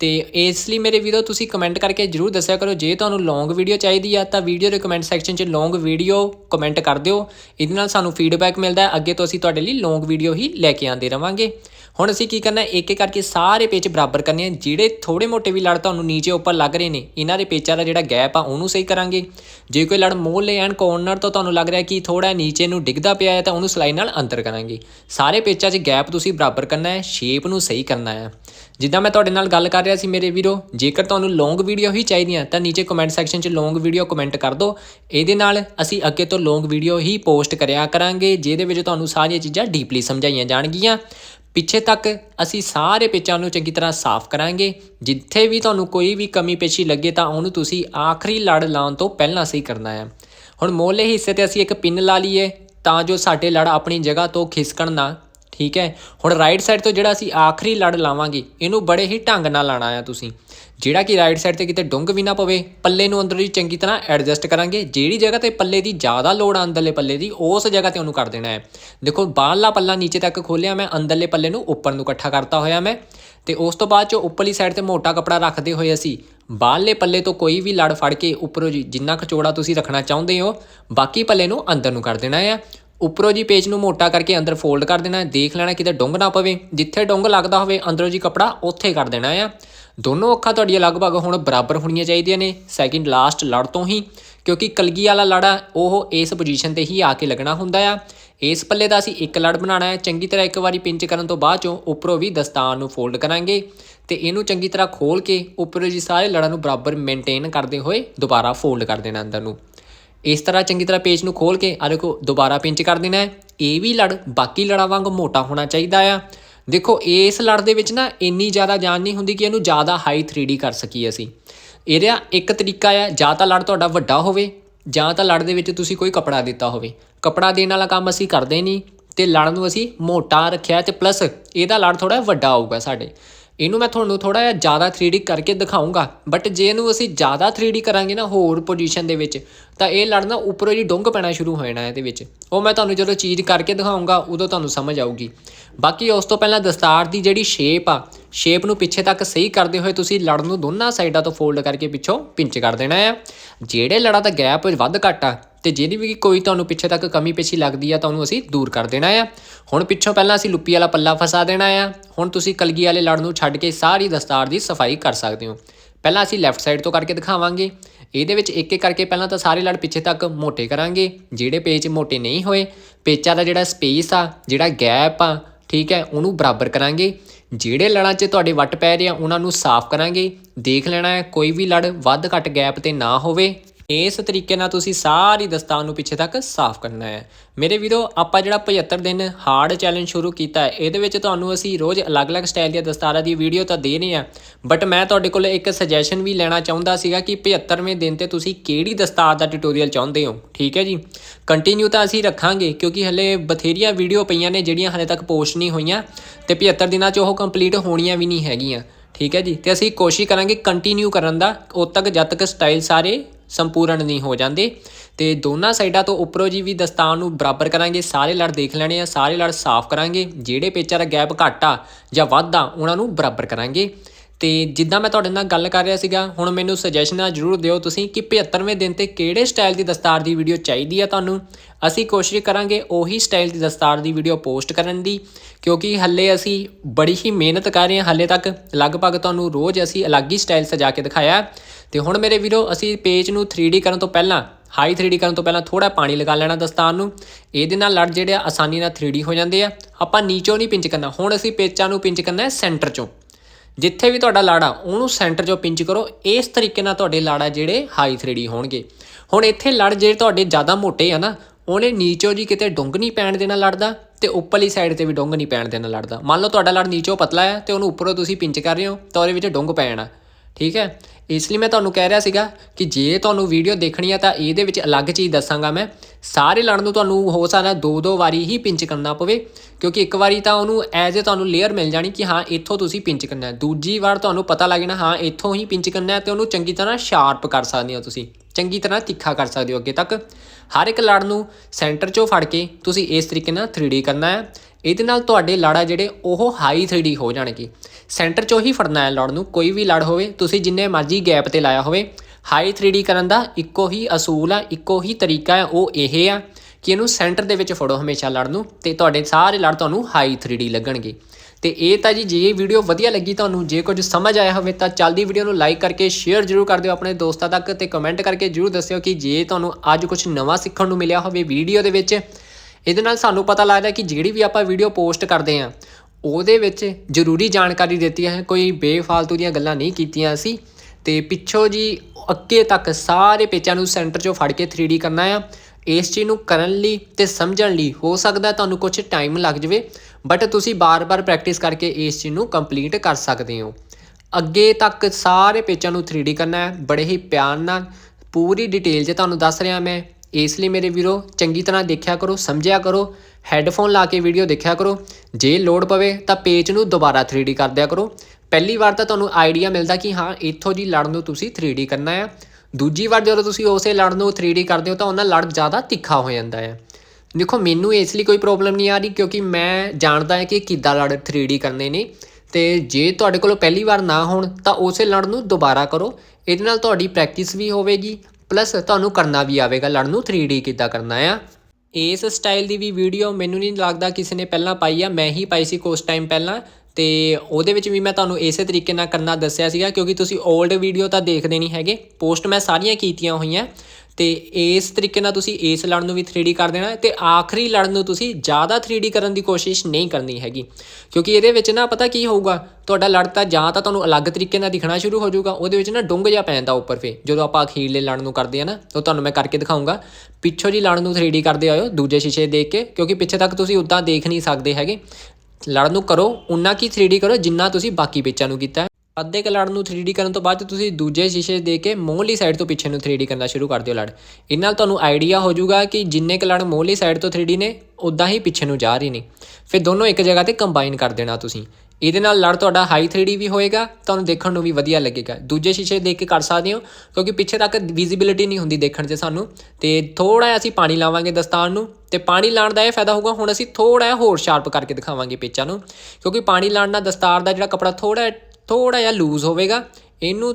S1: ਤੇ ਇਸ ਲਈ ਮੇਰੇ ਵੀਰੋ ਤੁਸੀਂ ਕਮੈਂਟ ਕਰਕੇ ਜਰੂਰ ਦੱਸਿਆ ਕਰੋ। ਜੇ ਤੁਹਾਨੂੰ ਲੌਂਗ ਵੀਡੀਓ ਚਾਹੀਦੀ ਆ, ਤਾਂ ਵੀਡੀਓ ਦੇ ਕਮੈਂਟ ਸੈਕਸ਼ਨ 'ਚ ਲੌਂਗ ਵੀਡੀਓ ਕਮੈਂਟ ਕਰ ਦਿਓ। ਇਹਦੇ ਨਾਲ ਸਾਨੂੰ ਫੀਡਬੈਕ ਮਿਲਦਾ ਹੈ। ਅੱਗੇ ਤੋਂ ਅਸੀਂ ਤੁਹਾਡੇ ਲਈ ਲੌਂਗ ਵੀਡੀਓ ਹੀ ਲੈ ਕੇ ਆਉਂਦੇ ਰਵਾਂਗੇ। ਹੁਣ ਅਸੀਂ ਕੀ ਕਰਨਾ, ਇੱਕ ਇੱਕ ਕਰਕੇ ਸਾਰੇ ਪੇਚ ਬਰਾਬਰ ਕਰਨੇ ਆ। ਜਿਹੜੇ ਥੋੜੇ ਮੋਟੇ ਵੀ ਲੜ ਤੁਹਾਨੂੰ ਨੀਚੇ ਉੱਪਰ ਲੱਗ ਰਹੇ ਨੇ, ਇਹਨਾਂ ਦੇ ਪੇਚਾਂ ਦਾ ਜਿਹੜਾ ਗੈਪ ਆ, ਉਹਨੂੰ ਸਹੀ ਕਰਾਂਗੇ। ਜੇ ਕੋਈ ਲੜ ਮੋਹਲੇ ਐਂਡ ਕੋਰਨਰ ਤੋਂ ਤੁਹਾਨੂੰ ਲੱਗ ਰਿਹਾ ਕਿ ਥੋੜਾ ਨੀਚੇ ਨੂੰ ਡਿੱਗਦਾ ਪਿਆ ਹੈ, ਤਾਂ ਉਹਨੂੰ ਸਲਾਈ ਨਾਲ ਅੰਦਰ ਕਰਾਂਗੇ। ਸਾਰੇ ਪੇਚਾਂ 'ਚ ਗੈਪ ਤੁਸੀਂ ਬਰਾਬਰ ਕਰਨਾ ਹੈ ਸ਼ੇਪ ਨੂੰ ਸਹੀ ਕਰਨਾ ਹੈ। ਜਿੱਦਾਂ ਮੈਂ ਤੁਹਾਡੇ ਨਾਲ ਗੱਲ ਕਰ ਰਿਹਾ ਸੀ ਮੇਰੇ ਵੀਰੋ, ਜੇਕਰ ਤੁਹਾਨੂੰ ਲੌਂਗ ਵੀਡੀਓ ਹੀ ਚਾਹੀਦੀਆਂ, ਤਾਂ ਨੀਚੇ ਕਮੈਂਟ ਸੈਕਸ਼ਨ 'ਚ ਲੌਂਗ ਵੀਡੀਓ ਕਮੈਂਟ ਕਰ ਦਿਓ। ਇਹਦੇ ਨਾਲ ਅਸੀਂ ਅੱਗੇ ਤੋਂ ਲੌਂਗ ਵੀਡੀਓ ਹੀ ਪੋਸਟ ਕਰਿਆ ਕਰਾਂਗੇ, ਜਿਹਦੇ ਵਿੱਚ ਤੁਹਾਨੂੰ ਸਾਰੀਆਂ ਚੀਜ਼ਾਂ ਡੀਪਲੀ ਸਮਝਾਈਆਂ ਜਾਣਗੀਆਂ। ਪਿੱਛੇ ਤੱਕ ਅਸੀਂ ਸਾਰੇ ਪੇਚਾਂ ਨੂੰ ਚੰਗੀ ਤਰ੍ਹਾਂ ਸਾਫ਼ ਕਰਾਂਗੇ। ਜਿੱਥੇ ਵੀ ਤੁਹਾਨੂੰ ਕੋਈ ਵੀ ਕਮੀ ਪੇਸ਼ੀ ਲੱਗੇ, ਤਾਂ ਉਹਨੂੰ ਤੁਸੀਂ ਆਖਰੀ ਲੜ ਲਾਉਣ ਤੋਂ ਪਹਿਲਾਂ ਸਹੀ ਕਰਨਾ ਹੈ। ਹੁਣ ਮੋਹਲੇ ਹਿੱਸੇ ਤੇ ਅਸੀਂ ਇੱਕ ਪਿੰਨ ਲਾ ਲਈਏ, ਤਾਂ ਜੋ ਸਾਡੇ ਲੜ ਆਪਣੀ ਜਗ੍ਹਾ ਤੋਂ ਖਿਸਕਣ ਨਾ ਠੀਕ ਹੈ? ਹੁਣ ਰਾਈਟ ਸਾਈਡ ਤੋਂ ਜਿਹੜਾ ਅਸੀਂ ਆਖਰੀ ਲੜ ਲਾਵਾਂਗੇ, ਇਹਨੂੰ ਬੜੇ ਹੀ ਢੰਗ ਨਾਲ ਲਾਣਾ ਆ ਤੁਸੀਂ। ਜਿਹੜਾ ਕਿ ਰਾਈਟ ਸਾਈਡ ਤੇ ਕਿਤੇ ਡੁੰਗ ਵੀ ਨਾ ਪਵੇ, ਪੱਲੇ ਨੂੰ ਅੰਦਰੋਂ ਦੀ ਚੰਗੀ ਤਰ੍ਹਾਂ ਐਡਜਸਟ ਕਰਾਂਗੇ। ਜਿਹੜੀ ਜਗ੍ਹਾ ਤੇ ਪੱਲੇ ਦੀ ਜ਼ਿਆਦਾ ਲੋੜ ਆ ਅੰਦਰਲੇ ਪੱਲੇ ਦੀ, ਉਸ ਜਗ੍ਹਾ ਤੇ ਉਹਨੂੰ ਕਰ ਦੇਣਾ ਹੈ। ਦੇਖੋ, ਬਾਹਰਲਾ ਪੱਲਾ ਨੀਚੇ ਤੱਕ ਖੋਲਿਆ ਮੈਂ, ਅੰਦਰਲੇ ਪੱਲੇ ਨੂੰ ਉੱਪਰ ਨੂੰ ਇਕੱਠਾ ਕਰਤਾ ਹੋਇਆ ਮੈਂ। ਤੇ ਉਸ ਤੋਂ ਬਾਅਦ ਚੋਂ ਉੱਪਰਲੀ ਸਾਈਡ ਤੇ ਮੋਟਾ ਕਪੜਾ ਰੱਖਦੇ ਹੋਏ ਅਸੀਂ ਬਾਹਰਲੇ ਪੱਲੇ ਤੋਂ ਕੋਈ ਵੀ ਲੜ ਫੜ ਕੇ ਉੱਪਰੋਂ ਜੀ, ਜਿੰਨਾ ਕਚੋੜਾ ਤੁਸੀਂ ਰੱਖਣਾ ਚਾਹੁੰਦੇ ਹੋ, ਬਾਕੀ ਪੱਲੇ ਨੂੰ ਅੰਦਰ ਨੂੰ ਕਰ ਦੇਣਾ ਹੈ ਉੱਪਰੋਂ ਜੀ ਪੇਜ ਨੂੰ ਮੋਟਾ ਕਰਕੇ ਅੰਦਰ ਫੋਲਡ ਕਰ ਦੇਣਾ ਹੈ। ਦੇਖ ਲੈਣਾ ਕਿਤੇ ਡੁੰਗ ਨਾ ਪਵੇ। ਜਿੱਥੇ ਡੁੰਗ ਲੱਗਦਾ ਹੋਵੇ, ਅੰਦਰੋਂ ਜੀ ਕਪੜਾ ਉੱਥੇ ਕਰ ਦੇਣਾ ਆ। ਦੋਨੋਂ ਅੱਖਾਂ ਤੁਹਾਡੀਆਂ ਲਗਭਗ ਹੁਣ ਬਰਾਬਰ ਹੋਣੀਆਂ ਚਾਹੀਦੀਆਂ ਨੇ। ਸੈਕਿੰਡ ਲਾਸਟ ਲੜ ਤੋਂ ਹੀ, ਕਿਉਂਕਿ ਕਲਗੀ ਵਾਲਾ ਲੜਾ ਉਹ ਇਸ ਪੋਜੀਸ਼ਨ ਤੇ ਹੀ ਆ ਕੇ ਲੱਗਣਾ ਹੁੰਦਾ ਆ। ਇਸ ਪੱਲੇ ਦਾ ਅਸੀਂ ਇੱਕ ਲੜ ਬਣਾਉਣਾ ਹੈ। ਚੰਗੀ ਤਰ੍ਹਾਂ ਇੱਕ ਵਾਰੀ ਪਿੰਚ ਕਰਨ ਤੋਂ ਬਾਅਦ ਚੋਂ ਉੱਪਰੋਂ ਵੀ ਦਸਤਾਨ ਨੂੰ ਫੋਲਡ ਕਰਾਂਗੇ। ਤੇ ਇਹਨੂੰ ਚੰਗੀ ਤਰ੍ਹਾਂ ਖੋਲ ਕੇ ਉੱਪਰੋਂ ਜੀ ਸਾਰੇ ਲੜਾਂ ਨੂੰ ਬਰਾਬਰ ਮੇਨਟੇਨ ਕਰਦੇ ਹੋਏ ਦੁਬਾਰਾ ਫੋਲਡ ਕਰ ਦੇਣਾ ਅੰਦਰ ਨੂੰ। ਇਸ ਤਰ੍ਹਾਂ ਚੰਗੀ ਤਰ੍ਹਾਂ ਪੇਜ ਨੂੰ ਖੋਲ ਕੇ ਆ ਦੇਖੋ ਦੁਬਾਰਾ ਪਿੰਚ ਕਰ ਦੇਣਾ ਹੈ। ਇਹ ਵੀ ਲੜ, ਬਾਕੀ ਲੜਾਂ ਵਾਂਗ ਮੋਟਾ ਹੋਣਾ ਚਾਹੀਦਾ ਆ। ਦੇਖੋ, ਇਸ ਲੜ ਦੇ ਵਿੱਚ ਨਾ ਇੰਨੀ ਜ਼ਿਆਦਾ ਜਾਨ ਨਹੀਂ ਹੁੰਦੀ ਕਿ ਇਹਨੂੰ ਜ਼ਿਆਦਾ ਹਾਈ 3D ਕਰ ਸਕੀਏ ਅਸੀਂ। ਇਹਦਾ ਇੱਕ ਤਰੀਕਾ ਆ, ਜਾਂ ਤਾਂ ਲੜ ਤੁਹਾਡਾ ਵੱਡਾ ਹੋਵੇ, ਜਾਂ ਤਾਂ ਲੜ ਦੇ ਵਿੱਚ ਤੁਸੀਂ ਕੋਈ ਕਪੜਾ ਦਿੱਤਾ ਹੋਵੇ। ਕਪੜਾ ਦੇਣ ਵਾਲਾ ਕੰਮ ਅਸੀਂ ਕਰਦੇ ਨਹੀਂ, ਤੇ ਲੜ ਨੂੰ ਅਸੀਂ ਮੋਟਾ ਰੱਖਿਆ ਤੇ ਪਲੱਸ ਇਹਦਾ ਲੜ ਥੋੜਾ ਵੱਡਾ ਆਊਗਾ ਸਾਡੇ। ਇਹਨੂੰ ਮੈਂ ਤੁਹਾਨੂੰ ਥੋੜਾ ਜਿਹਾ ਜ਼ਿਆਦਾ 3D ਕਰਕੇ ਦਿਖਾਉਂਗਾ ਬਟ ਜੇ ਇਹਨੂੰ ਅਸੀਂ ਜ਼ਿਆਦਾ 3D ਕਰਾਂਗੇ ਨਾ ਹੋਰ ਪੋਜੀਸ਼ਨ ਦੇ ਵਿੱਚ, ਤਾਂ ਇਹ ਲੜਨਾ ਉੱਪਰੋਂ ਜੀ ਡੁੰਗ ਪੈਣਾ ਸ਼ੁਰੂ ਹੋ ਜਾਣਾ ਇਹਦੇ ਵਿੱਚ। ਉਹ ਮੈਂ ਤੁਹਾਨੂੰ ਜਦੋਂ ਚੀਜ਼ ਕਰਕੇ ਦਿਖਾਉਂਗਾ ਉਦੋਂ ਤੁਹਾਨੂੰ ਸਮਝ ਆਊਗੀ। ਬਾਕੀ ਉਸ ਤੋਂ ਪਹਿਲਾਂ ਦਸਤਾਰ ਦੀ ਜਿਹੜੀ ਸ਼ੇਪ ਆ ਸ਼ੇਪ ਨੂੰ ਪਿੱਛੇ ਤੱਕ ਸਹੀ ਕਰਦੇ ਹੋਏ ਤੁਸੀਂ ਲੜ ਨੂੰ ਦੋਨਾਂ ਸਾਈਡਾਂ ਤੋਂ ਫੋਲਡ ਕਰਕੇ ਪਿੱਛੋਂ ਪਿੰਚ ਕਰ ਦੇਣਾ ਆ। ਜਿਹੜੇ ਲੜਾ ਦਾ ਗੈਪ ਵੱਧ ਘੱਟ ਆ ਤੇ ਜਿਹਦੀ ਵੀ ਕੋਈ ਤੁਹਾਨੂੰ ਪਿੱਛੇ ਤੱਕ ਕਮੀ ਪੇਸ਼ੀ ਲੱਗਦੀ ਆ ਤਾਂ ਉਹਨੂੰ ਅਸੀਂ ਦੂਰ ਕਰ ਦੇਣਾ ਆ। ਹੁਣ ਪਿੱਛੋਂ ਪਹਿਲਾਂ ਅਸੀਂ ਲੁੱਪੀ ਵਾਲਾ ਪੱਲਾ ਫਸਾ ਦੇਣਾ ਆ। ਹੁਣ ਤੁਸੀਂ ਕਲਗੀ ਵਾਲੇ ਲੜ ਨੂੰ ਛੱਡ ਕੇ ਸਾਰੀ ਦਸਤਾਰ ਦੀ ਸਫ਼ਾਈ ਕਰ ਸਕਦੇ ਹੋ। ਪਹਿਲਾਂ ਅਸੀਂ ਲੈਫਟ ਸਾਈਡ ਤੋਂ ਕਰਕੇ ਦਿਖਾਵਾਂਗੇ। ਇਹਦੇ ਵਿੱਚ ਇੱਕ ਇੱਕ ਕਰਕੇ ਪਹਿਲਾਂ ਤਾਂ ਸਾਰੇ ਲੜ ਪਿੱਛੇ ਤੱਕ ਮੋਟੇ ਕਰਾਂਗੇ। ਜਿਹੜੇ ਪੇਚ ਮੋਟੇ ਨਹੀਂ ਹੋਏ ਪੇਚਾਂ ਦਾ ਜਿਹੜਾ ਸਪੇਸ ਆ, ਜਿਹੜਾ ਗੈਪ ਆ, ਠੀਕ ਹੈ, ਉਹਨੂੰ ਬਰਾਬਰ ਕਰਾਂਗੇ। ਜਿਹੜੇ ਲੜਾਂ 'ਚ ਤੁਹਾਡੇ ਵੱਟ ਪੈ ਰਹੇ ਆ, ਉਹਨਾਂ ਨੂੰ ਸਾਫ਼ ਕਰਾਂਗੇ। ਦੇਖ ਲੈਣਾ ਹੈ, ਕੋਈ ਵੀ ਲੜ ਵੱਧ ਘੱਟ ਗੈਪ ਤੇ ਨਾ ਹੋਵੇ। ਇਸ ਤਰੀਕੇ ਨਾਲ ਤੁਸੀਂ ਸਾਰੀ ਦਸਤਾਰ ਨੂੰ ਪਿੱਛੇ ਤੱਕ ਸਾਫ਼ ਕਰਨਾ ਹੈ। ਮੇਰੇ ਵੀਰੋ, ਆਪਾਂ ਜਿਹੜਾ 75 ਦਿਨ ਹਾਰਡ ਚੈਲੰਜ ਸ਼ੁਰੂ ਕੀਤਾ ਹੈ, ਇਹਦੇ ਵਿੱਚ ਤੁਹਾਨੂੰ ਅਸੀਂ ਰੋਜ਼ ਅਲੱਗ-ਅਲੱਗ ਸਟਾਈਲ ਦੀਆਂ ਦਸਤਾਰਾਂ ਦੀ ਵੀਡੀਓ ਤਾਂ ਦੇ ਰਹੇ ਆ ਬਟ ਮੈਂ ਤੁਹਾਡੇ ਕੋਲ ਇੱਕ ਸੁਜੈਸ਼ਨ ਵੀ ਲੈਣਾ ਚਾਹੁੰਦਾ ਸੀਗਾ ਕਿ 75ਵੇਂ ਦਿਨ ਤੇ ਤੁਸੀਂ ਕਿਹੜੀ ਦਸਤਾਰ ਦਾ ਟਿਊਟੋਰੀਅਲ ਚਾਹੁੰਦੇ ਹੋ? ਠੀਕ ਹੈ ਜੀ? ਕੰਟੀਨਿਊ ਤਾਂ ਅਸੀਂ ਰੱਖਾਂਗੇ, ਕਿਉਂਕਿ ਹਲੇ ਬਥੇਰੀਆਂ ਵੀਡੀਓ ਪਈਆਂ ਨੇ ਜਿਹੜੀਆਂ ਹਲੇ ਤੱਕ ਪੋਸਟ ਨਹੀਂ ਹੋਈਆਂ ਤੇ 75 ਦਿਨਾਂ 'ਚ ਉਹ ਕੰਪਲੀਟ ਹੋਣੀਆਂ ਵੀ ਨਹੀਂ ਹੈਗੀਆਂ। ਠੀਕ ਹੈ ਜੀ? ਤੇ ਅਸੀਂ ਕੋਸ਼ਿਸ਼ ਕਰਾਂਗੇ ਕੰਟੀਨਿਊ ਕਰਨ ਦਾ, ਉਦ ਤੱਕ ਜਦ ਤੱਕ ਸਟਾਈਲ ਸਾਰੇ ਸੰਪੂਰਨ ਨਹੀਂ ਹੋ ਜਾਂਦੇ। ਤੇ ਦੋਨਾਂ ਸਾਈਡਾਂ ਤੋਂ ਉੱਪਰੋਂ ਜੀ ਵੀ ਦਸਤਾਨ ਨੂੰ ਬਰਾਬਰ ਕਰਾਂਗੇ, ਸਾਰੇ ਲੜ ਦੇਖ ਲੈਣੇ ਆ, ਸਾਰੇ ਲੜ ਸਾਫ਼ ਕਰਾਂਗੇ, ਜਿਹੜੇ ਪੇਚਾਂ ਦਾ ਗੈਪ ਘੱਟ ਆ ਜਾਂ ਵੱਧ ਆ, ਉਹਨਾਂ ਨੂੰ ਬਰਾਬਰ ਕਰਾਂਗੇ। ਤੇ ਜਿੱਦਾਂ ਮੈਂ ਤੁਹਾਡੇ ਨਾਲ ਗੱਲ ਕਰ ਰਿਹਾ ਸੀਗਾ, ਹੁਣ ਮੈਨੂੰ ਸੁਜੈਸ਼ਨਾਂ ਜ਼ਰੂਰ ਦਿਓ ਤੁਸੀਂ ਕਿ 75ਵੇਂ ਦਿਨ ਤੇ ਕਿਹੜੇ ਸਟਾਈਲ ਦੀ ਦਸਤਾਰ ਦੀ ਵੀਡੀਓ ਚਾਹੀਦੀ ਆ ਤੁਹਾਨੂੰ। ਅਸੀਂ ਕੋਸ਼ਿਸ਼ ਕਰਾਂਗੇ ਉਹੀ ਸਟਾਈਲ ਦੀ ਦਸਤਾਰ ਦੀ ਵੀਡੀਓ ਪੋਸਟ ਕਰਨ ਦੀ, ਕਿਉਂਕਿ ਹੱਲੇ ਅਸੀਂ ਬੜੀ ਹੀ ਮਿਹਨਤ ਕਰ ਰਹੇ ਹਾਂ, ਹੱਲੇ ਤੱਕ ਲਗਭਗ ਤੁਹਾਨੂੰ ਰੋਜ਼ ਅਸੀਂ ਅਲੱਗ ਹੀ ਸਟਾਈਲ ਸਜਾ ਕੇ ਦਿਖਾਇਆ ਤੇ ਹੁਣ ਮੇਰੇ ਵੀਰੋ, ਅਸੀਂ ਪੇਜ ਨੂੰ 3D ਕਰਨ ਤੋਂ ਪਹਿਲਾਂ ਹਾਈ 3D ਕਰਨ ਤੋਂ ਪਹਿਲਾਂ ਥੋੜਾ ਪਾਣੀ ਲਗਾ ਲੈਣਾ ਦਸਤਾਰ ਨੂੰ। ਇਹਦੇ ਨਾਲ ਲੜ ਜਿਹੜੇ ਆਸਾਨੀ ਨਾਲ 3D ਹੋ ਜਾਂਦੇ ਆ। ਆਪਾਂ ਨੀਚੋਂ ਨਹੀਂ ਪਿੰਚ ਕਰਨਾ, ਹੁਣ ਅਸੀਂ ਪੇਚਾਂ ਨੂੰ ਪਿੰਚ ਕਰਨਾ ਹੈ ਸੈਂਟਰ ਚੋਂ। ਜਿੱਥੇ ਵੀ ਤੁਹਾਡਾ ਲਾੜਾ, ਉਹਨੂੰ ਸੈਂਟਰ 'ਚੋਂ ਪਿੰਚ ਕਰੋ। ਇਸ ਤਰੀਕੇ ਨਾਲ ਤੁਹਾਡੇ ਲਾੜਾ ਜਿਹੜੇ ਹਾਈ 3D ਹੋਣਗੇ। ਹੁਣ ਇੱਥੇ ਲੜ ਜਿਹੜੇ ਤੁਹਾਡੇ ਜ਼ਿਆਦਾ ਮੋਟੇ ਆ ਨਾ, ਉਹਨੇ ਨੀਚੋਂ ਜੀ ਕਿਤੇ ਡੁੰਗ ਨਹੀਂ ਪੈਣ ਦੇਣਾ ਲੜਦਾ ਤੇ ਉੱਪਰਲੀ ਸਾਈਡ ਤੇ ਵੀ ਡੁੰਗ ਨਹੀਂ ਪੈਣ ਦੇਣਾ ਲੜਦਾ। ਮੰਨ ਲਓ ਤੁਹਾਡਾ ਲੜ ਨੀਚੋਂ ਪਤਲਾ ਹੈ ਤੇ ਉਹਨੂੰ ਉੱਪਰੋਂ ਤੁਸੀਂ ਪਿੰਚ ਕਰ ਰਹੇ ਹੋ ਤਾਂ ਉਹਦੇ ਵਿੱਚ ਡੁੰਗ ਪੈਣਾ ਠੀਕ ਹੈ? ਇਸ ਲਈ ਮੈਂ ਤੁਹਾਨੂੰ ਕਹਿ ਰਿਹਾ ਸੀਗਾ ਕਿ ਜੇ ਤੁਹਾਨੂੰ ਵੀਡੀਓ ਦੇਖਣੀ ਆ ਤਾਂ ਇਹਦੇ ਵਿੱਚ ਅਲੱਗ ਚੀਜ਼ ਦੱਸਾਂਗਾ ਮੈਂ। ਸਾਰੇ ਲੜਨ ਨੂੰ ਤੁਹਾਨੂੰ ਹੋ ਸਕਦਾ ਦੋ ਦੋ ਵਾਰੀ ਹੀ ਪਿੰਚ ਕਰਨਾ ਪਵੇ। ਕਿਉਂਕਿ ਇੱਕ ਵਾਰੀ ਤਾਂ ਉਹਨੂੰ ਐਜ਼ ਏ ਤੁਹਾਨੂੰ ਲੇਅਰ ਮਿਲ ਜਾਣੀ ਕਿ ਹਾਂ, ਇੱਥੋਂ ਤੁਸੀਂ ਪਿੰਚ ਕਰਨਾ ਹੈ। ਦੂਜੀ ਵਾਰ ਤੁਹਾਨੂੰ ਪਤਾ ਲੱਗ ਜਾਣਾ, ਹਾਂ, ਇੱਥੋਂ ਹੀ ਪਿੰਚ ਕਰਨਾ ਹੈ ਤੇ ਉਹਨੂੰ ਚੰਗੀ ਤਰ੍ਹਾਂ ਸ਼ਾਰਪ ਕਰ ਸਕਦੇ ਹੋ ਤੁਸੀਂ। ਚੰਗੀ ਤਰ੍ਹਾਂ ਤਿੱਖਾ ਕਰ ਸਕਦੇ ਹੋ ਅੱਗੇ ਤੱਕ। ਹਰ ਇੱਕ ਲੜ ਨੂੰ ਸੈਂਟਰ 'ਚੋਂ ਫੜ ਕੇ ਤੁਸੀਂ ਇਸ ਤਰੀਕੇ ਨਾਲ 3D ਕਰਨਾ ਹੈ। ਇਹਦੇ ਨਾਲ ਤੁਹਾਡੇ ਲੜਾ ਜਿਹੜੇ, ਉਹ ਹਾਈ 3D ਹੋ ਜਾਣਗੇ। ਸੈਂਟਰ 'ਚੋਂ ਹੀ ਫੜਨਾ ਹੈ ਲੜ ਨੂੰ, ਕੋਈ ਵੀ ਲੜ ਹੋਵੇ, ਤੁਸੀਂ ਜਿੰਨੇ ਮਰਜ਼ੀ ਗੈਪ ਤੇ ਲਾਇਆ ਹੋਵੇ। ਹਾਈ 3D ਕਰਨ ਦਾ ਇੱਕੋ ਹੀ ਅਸੂਲ ਆ, ਇੱਕੋ ਹੀ ਤਰੀਕਾ ਹੈ, ਉਹ ਇਹ ਆ। ਕਿ ਇਹਨੂੰ ਸੈਂਟਰ ਦੇ ਵਿੱਚ ਫੜੋ ਹਮੇਸ਼ਾ ਲੜ ਨੂੰ ਤੇ ਤੁਹਾਡੇ ਸਾਰੇ ਲੜ ਤੁਹਾਨੂੰ ਹਾਈ 3D ਲੱਗਣਗੇ। ਤੇ ਇਹ ਤਾਂ ਜੀ ਜੇ ਇਹ ਵੀਡੀਓ ਵਧੀਆ ਲੱਗੀ ਤੁਹਾਨੂੰ, ਜੇ ਕੁਝ ਸਮਝ ਆਇਆ ਹੋਵੇ ਤਾਂ ਚੱਲਦੀ ਵੀਡੀਓ ਨੂੰ ਲਾਈਕ ਕਰਕੇ ਸ਼ੇਅਰ ਜ਼ਰੂਰ ਕਰ ਦਿਓ ਆਪਣੇ ਦੋਸਤਾਂ ਤੱਕ ਤੇ ਕਮੈਂਟ ਕਰਕੇ ਜ਼ਰੂਰ ਦੱਸਿਓ ਕਿ ਜੇ ਤੁਹਾਨੂੰ ਅੱਜ ਕੁਝ ਨਵਾਂ ਸਿੱਖਣ ਨੂੰ ਮਿਲਿਆ ਹੋਵੇ ਵੀਡੀਓ ਦੇ ਵਿੱਚ, ਇਹਦੇ ਨਾਲ ਸਾਨੂੰ ਪਤਾ ਲੱਗਦਾ ਕਿ ਜਿਹੜੀ ਵੀ ਆਪਾਂ ਵੀਡੀਓ ਪੋਸਟ ਕਰਦੇ ਆਂ ਉਹਦੇ ਵਿੱਚ ਜ਼ਰੂਰੀ ਜਾਣਕਾਰੀ ਦਿੱਤੀ ਹੈ, ਕੋਈ ਬੇਫਾਲਤੂ ਦੀਆਂ ਗੱਲਾਂ ਨਹੀਂ ਕੀਤੀਆਂ ਅਸੀਂ ਤੇ ਪਿੱਛੋਂ ਜੀ ਅੱਗੇ ਤੱਕ ਸਾਰੇ ਪੇਚਾਂ ਨੂੰ ਸੈਂਟਰ 'ਚੋਂ ਫੜ ਕੇ 3D ਕਰਨਾ ਆ। ਇਸ ਚੀਜ਼ ਨੂੰ ਕਰਨ ਲਈ ਤੇ ਸਮਝਣ ਲਈ ਹੋ ਸਕਦਾ ਤੁਹਾਨੂੰ ਕੁਝ ਟਾਈਮ ਲੱਗ ਜਾਵੇ ਬਟ ਤੁਸੀਂ ਬਾਰ-ਬਾਰ ਪ੍ਰੈਕਟਿਸ ਕਰਕੇ ਇਸ ਚੀਜ਼ ਨੂੰ ਕੰਪਲੀਟ ਕਰ ਸਕਦੇ ਹੋ। ਅੱਗੇ ਤੱਕ ਸਾਰੇ ਪੇਜਾਂ ਨੂੰ 3D ਕਰਨਾ ਹੈ, ਬੜੇ ਹੀ ਪਿਆਰ ਨਾਲ। ਪੂਰੀ ਡਿਟੇਲ 'ਚ ਤੁਹਾਨੂੰ ਦੱਸ ਰਿਹਾ ਮੈਂ। ਇਸ ਲਈ ਮੇਰੇ ਵੀਰੋ, ਚੰਗੀ ਤਰ੍ਹਾਂ ਦੇਖਿਆ ਕਰੋ, ਸਮਝਿਆ ਕਰੋ। ਹੈੱਡਫੋਨ ਲਾ ਕੇ ਵੀਡੀਓ ਦੇਖਿਆ ਕਰੋ। ਜੇ ਲੋਡ ਪਵੇ ਤਾਂ ਪੇਜ ਨੂੰ ਦੁਬਾਰਾ 3D ਕਰ ਦਿਆ ਕਰੋ। ਪਹਿਲੀ ਵਾਰ ਤਾਂ ਤੁਹਾਨੂੰ ਆਈਡੀਆ ਮਿਲਦਾ ਕਿ ਹਾਂ, ਇੱਥੋਂ ਦੀ ਲੜਨ ਨੂੰ ਤੁਸੀਂ 3D ਕਰਨਾ ਹੈ। ਦੂਜੀ ਵਾਰ ਜਦੋਂ ਤੁਸੀਂ ਉਸੇ ਲੜ ਨੂੰ 3D ਕਰਦੇ ਹੋ ਤਾਂ ਉਹਨਾਂ ਲੜ ਜ਼ਿਆਦਾ ਤਿੱਖਾ ਹੋ ਜਾਂਦਾ ਹੈ। ਦੇਖੋ, ਮੈਨੂੰ ਇਸ ਲਈ ਕੋਈ ਪ੍ਰੋਬਲਮ ਨਹੀਂ ਆ ਰਹੀ ਕਿਉਂਕਿ ਮੈਂ ਜਾਣਦਾ ਹਾਂ ਕਿ ਕਿੱਦਾਂ ਲੜ 3D ਕਰਨੇ ਨੇ। ਤੇ ਜੇ ਤੁਹਾਡੇ ਕੋਲ ਪਹਿਲੀ ਵਾਰ ਨਾ ਹੋਣ ਤਾਂ ਉਸੇ ਲੜ ਨੂੰ ਦੁਬਾਰਾ ਕਰੋ। ਇਹਦੇ ਨਾਲ ਤੁਹਾਡੀ ਪ੍ਰੈਕਟਿਸ ਵੀ ਹੋਵੇਗੀ ਪਲੱਸ ਤੁਹਾਨੂੰ ਕਰਨਾ ਵੀ ਆਵੇਗਾ ਲੜ ਨੂੰ 3D ਕਿੱਦਾਂ ਕਰਨਾ ਆ। ਇਸ ਸਟਾਈਲ ਦੀ ਵੀ ਵੀਡੀਓ ਮੈਨੂੰ ਨਹੀਂ ਲੱਗਦਾ ਕਿਸੇ ਨੇ ਪਹਿਲਾਂ ਪਾਈ ਆ। ਮੈਂ ਹੀ ਪਾਈ ਸੀ ਕੁਝ ਟਾਈਮ ਪਹਿਲਾਂ। ਤੇ ਉਹਦੇ ਵਿੱਚ ਵੀ ਮੈਂ ਤੁਹਾਨੂੰ ਇਸੇ ਤਰੀਕੇ ਨਾਲ ਕਰਨਾ ਦੱਸਿਆ ਸੀਗਾ, ਕਿਉਂਕਿ ਤੁਸੀਂ 올ਡ ਵੀਡੀਓ ਤਾਂ ਦੇਖਦੇ ਨਹੀਂ ਹੈਗੇ। ਪੋਸਟ ਮੈਂ ਸਾਰੀਆਂ ਕੀਤੀਆਂ ਹੋਈਆਂ, ਤੇ ਇਸ ਤਰੀਕੇ ਨਾਲ ਤੁਸੀਂ ਇਸ ਲੜ ਨੂੰ ਵੀ 3D ਕਰ ਦੇਣਾ ਤੇ ਆਖਰੀ ਲੜਨ ਨੂੰ ਤੁਸੀਂ ਜ਼ਿਆਦਾ 3D ਕਰਨ ਦੀ ਕੋਸ਼ਿਸ਼ ਨਹੀਂ ਕਰਨੀ ਹੈਗੀ। ਕਿਉਂਕਿ ਇਹਦੇ ਵਿੱਚ ਨਾ ਪਤਾ ਕੀ ਹੋਊਗਾ, ਤੁਹਾਡਾ ਲੜ ਤਾਂ ਜਾਂ ਤਾਂ ਤੁਹਾਨੂੰ ਅਲੱਗ ਤਰੀਕੇ ਨਾਲ ਦਿਖਣਾ ਸ਼ੁਰੂ ਹੋ ਜਾਊਗਾ, ਉਹਦੇ ਵਿੱਚ ਨਾ ਡੁੰਗ ਜਿਹਾ ਪੈਂਦਾ ਉੱਪਰ ਫੇ ਜਦੋਂ ਆਪਾਂ ਅਖੀਰਲੇ ਲੜਨ ਨੂੰ ਕਰਦੇ ਆ ਨਾ, ਉਹ ਤੁਹਾਨੂੰ ਮੈਂ ਕਰਕੇ ਦਿਖਾਉਂਗਾ ਪਿੱਛੋਂ ਜੀ ਲੜ ਨੂੰ 3D ਕਰਦੇ ਆਇਓ, ਦੂਜੇ ਸ਼ੀਸ਼ੇ ਦੇਖ ਕੇ, ਕਿਉਂਕਿ ਪਿੱਛੇ ਤੱਕ ਤੁਸੀਂ ਉਦਾਂ ਦੇਖ ਨਹੀਂ ਸਕਦੇ ਹੈਗੇ। ਲੜ ਨੂੰ ਕਰੋ ਉਨਾ ਕੀ 3D ਕਰੋ ਜਿੰਨਾ ਤੁਸੀਂ ਬਾਕੀ ਪੇਚਾਂ ਨੂੰ ਕੀਤਾ ਅੱਧੇ ਕੁ ਲੜ ਨੂੰ 3D ਕਰਨ ਤੋਂ ਬਾਅਦ ਤੁਸੀਂ ਦੂਜੇ ਸ਼ੀਸ਼ੇ ਦੇ ਕੇ ਮੋਹਲੀ ਸਾਈਡ ਤੋਂ ਪਿੱਛੇ ਨੂੰ 3D ਕਰਨਾ ਸ਼ੁਰੂ ਕਰ ਦਿਓ ਲੜ। ਇਹ ਨਾਲ ਤੁਹਾਨੂੰ ਆਈਡੀਆ ਹੋ ਜਾਊਗਾ ਕਿ ਜਿੰਨੇ ਕੁ ਲੜ ਮੋਹਲੀ ਸਾਈਡ ਤੋਂ 3D ਨੇ ਉਦਾਂ ਹੀ ਪਿੱਛੇ ਨੂੰ ਜਾ ਰਹੀ ਨੇ। ਫਿਰ ਦੋਨੋਂ ਇੱਕ ਜਗ੍ਹਾ ਤੇ ਕੰਬਾਈਨ ਕਰ ਦੇਣਾ ਤੁਸੀਂ। ਇਹਦੇ ਨਾਲ ਲੜ ਤੁਹਾਡਾ ਹਾਈ 3D ਵੀ ਹੋਏਗਾ, ਤੁਹਾਨੂੰ ਦੇਖਣ ਨੂੰ ਵੀ ਵਧੀਆ ਲੱਗੇਗਾ। ਦੂਜੇ ਸ਼ੀਸ਼ੇ ਦੇਖ ਕੇ ਕਰ ਸਕਦੇ ਹੋ, ਕਿਉਂਕਿ ਪਿੱਛੇ ਤੱਕ ਵਿਜ਼ਿਬਿਲਿਟੀ ਨਹੀਂ ਹੁੰਦੀ ਦੇਖਣ 'ਚ ਸਾਨੂੰ। ਤੇ ਥੋੜਾ ਜਿਹਾ ਅਸੀਂ ਪਾਣੀ ਲਾਵਾਂਗੇ ਦਸਤਾਰ ਨੂੰ, ਤੇ ਪਾਣੀ ਲਾਉਣ ਦਾ ਇਹ ਫਾਇਦਾ ਹੋਊਗਾ, ਹੁਣ ਅਸੀਂ ਥੋੜਾ ਜਿਹਾ ਹੋਰ ਸ਼ਾਰਪ ਕਰਕੇ ਦਿਖਾਵਾਂਗੇ ਪੇਚਾਂ ਨੂੰ। ਕਿਉਂਕਿ ਪਾਣੀ ਲਾਉਣ ਨਾਲ ਦਸਤਾਰ ਦਾ ਜਿਹੜਾ ਕਪੜਾ ਥੋੜਾ ਥੋੜਾ ਜਿਹਾ ਲੂਜ਼ ਹੋਵੇਗਾ, ਇਹਨੂੰ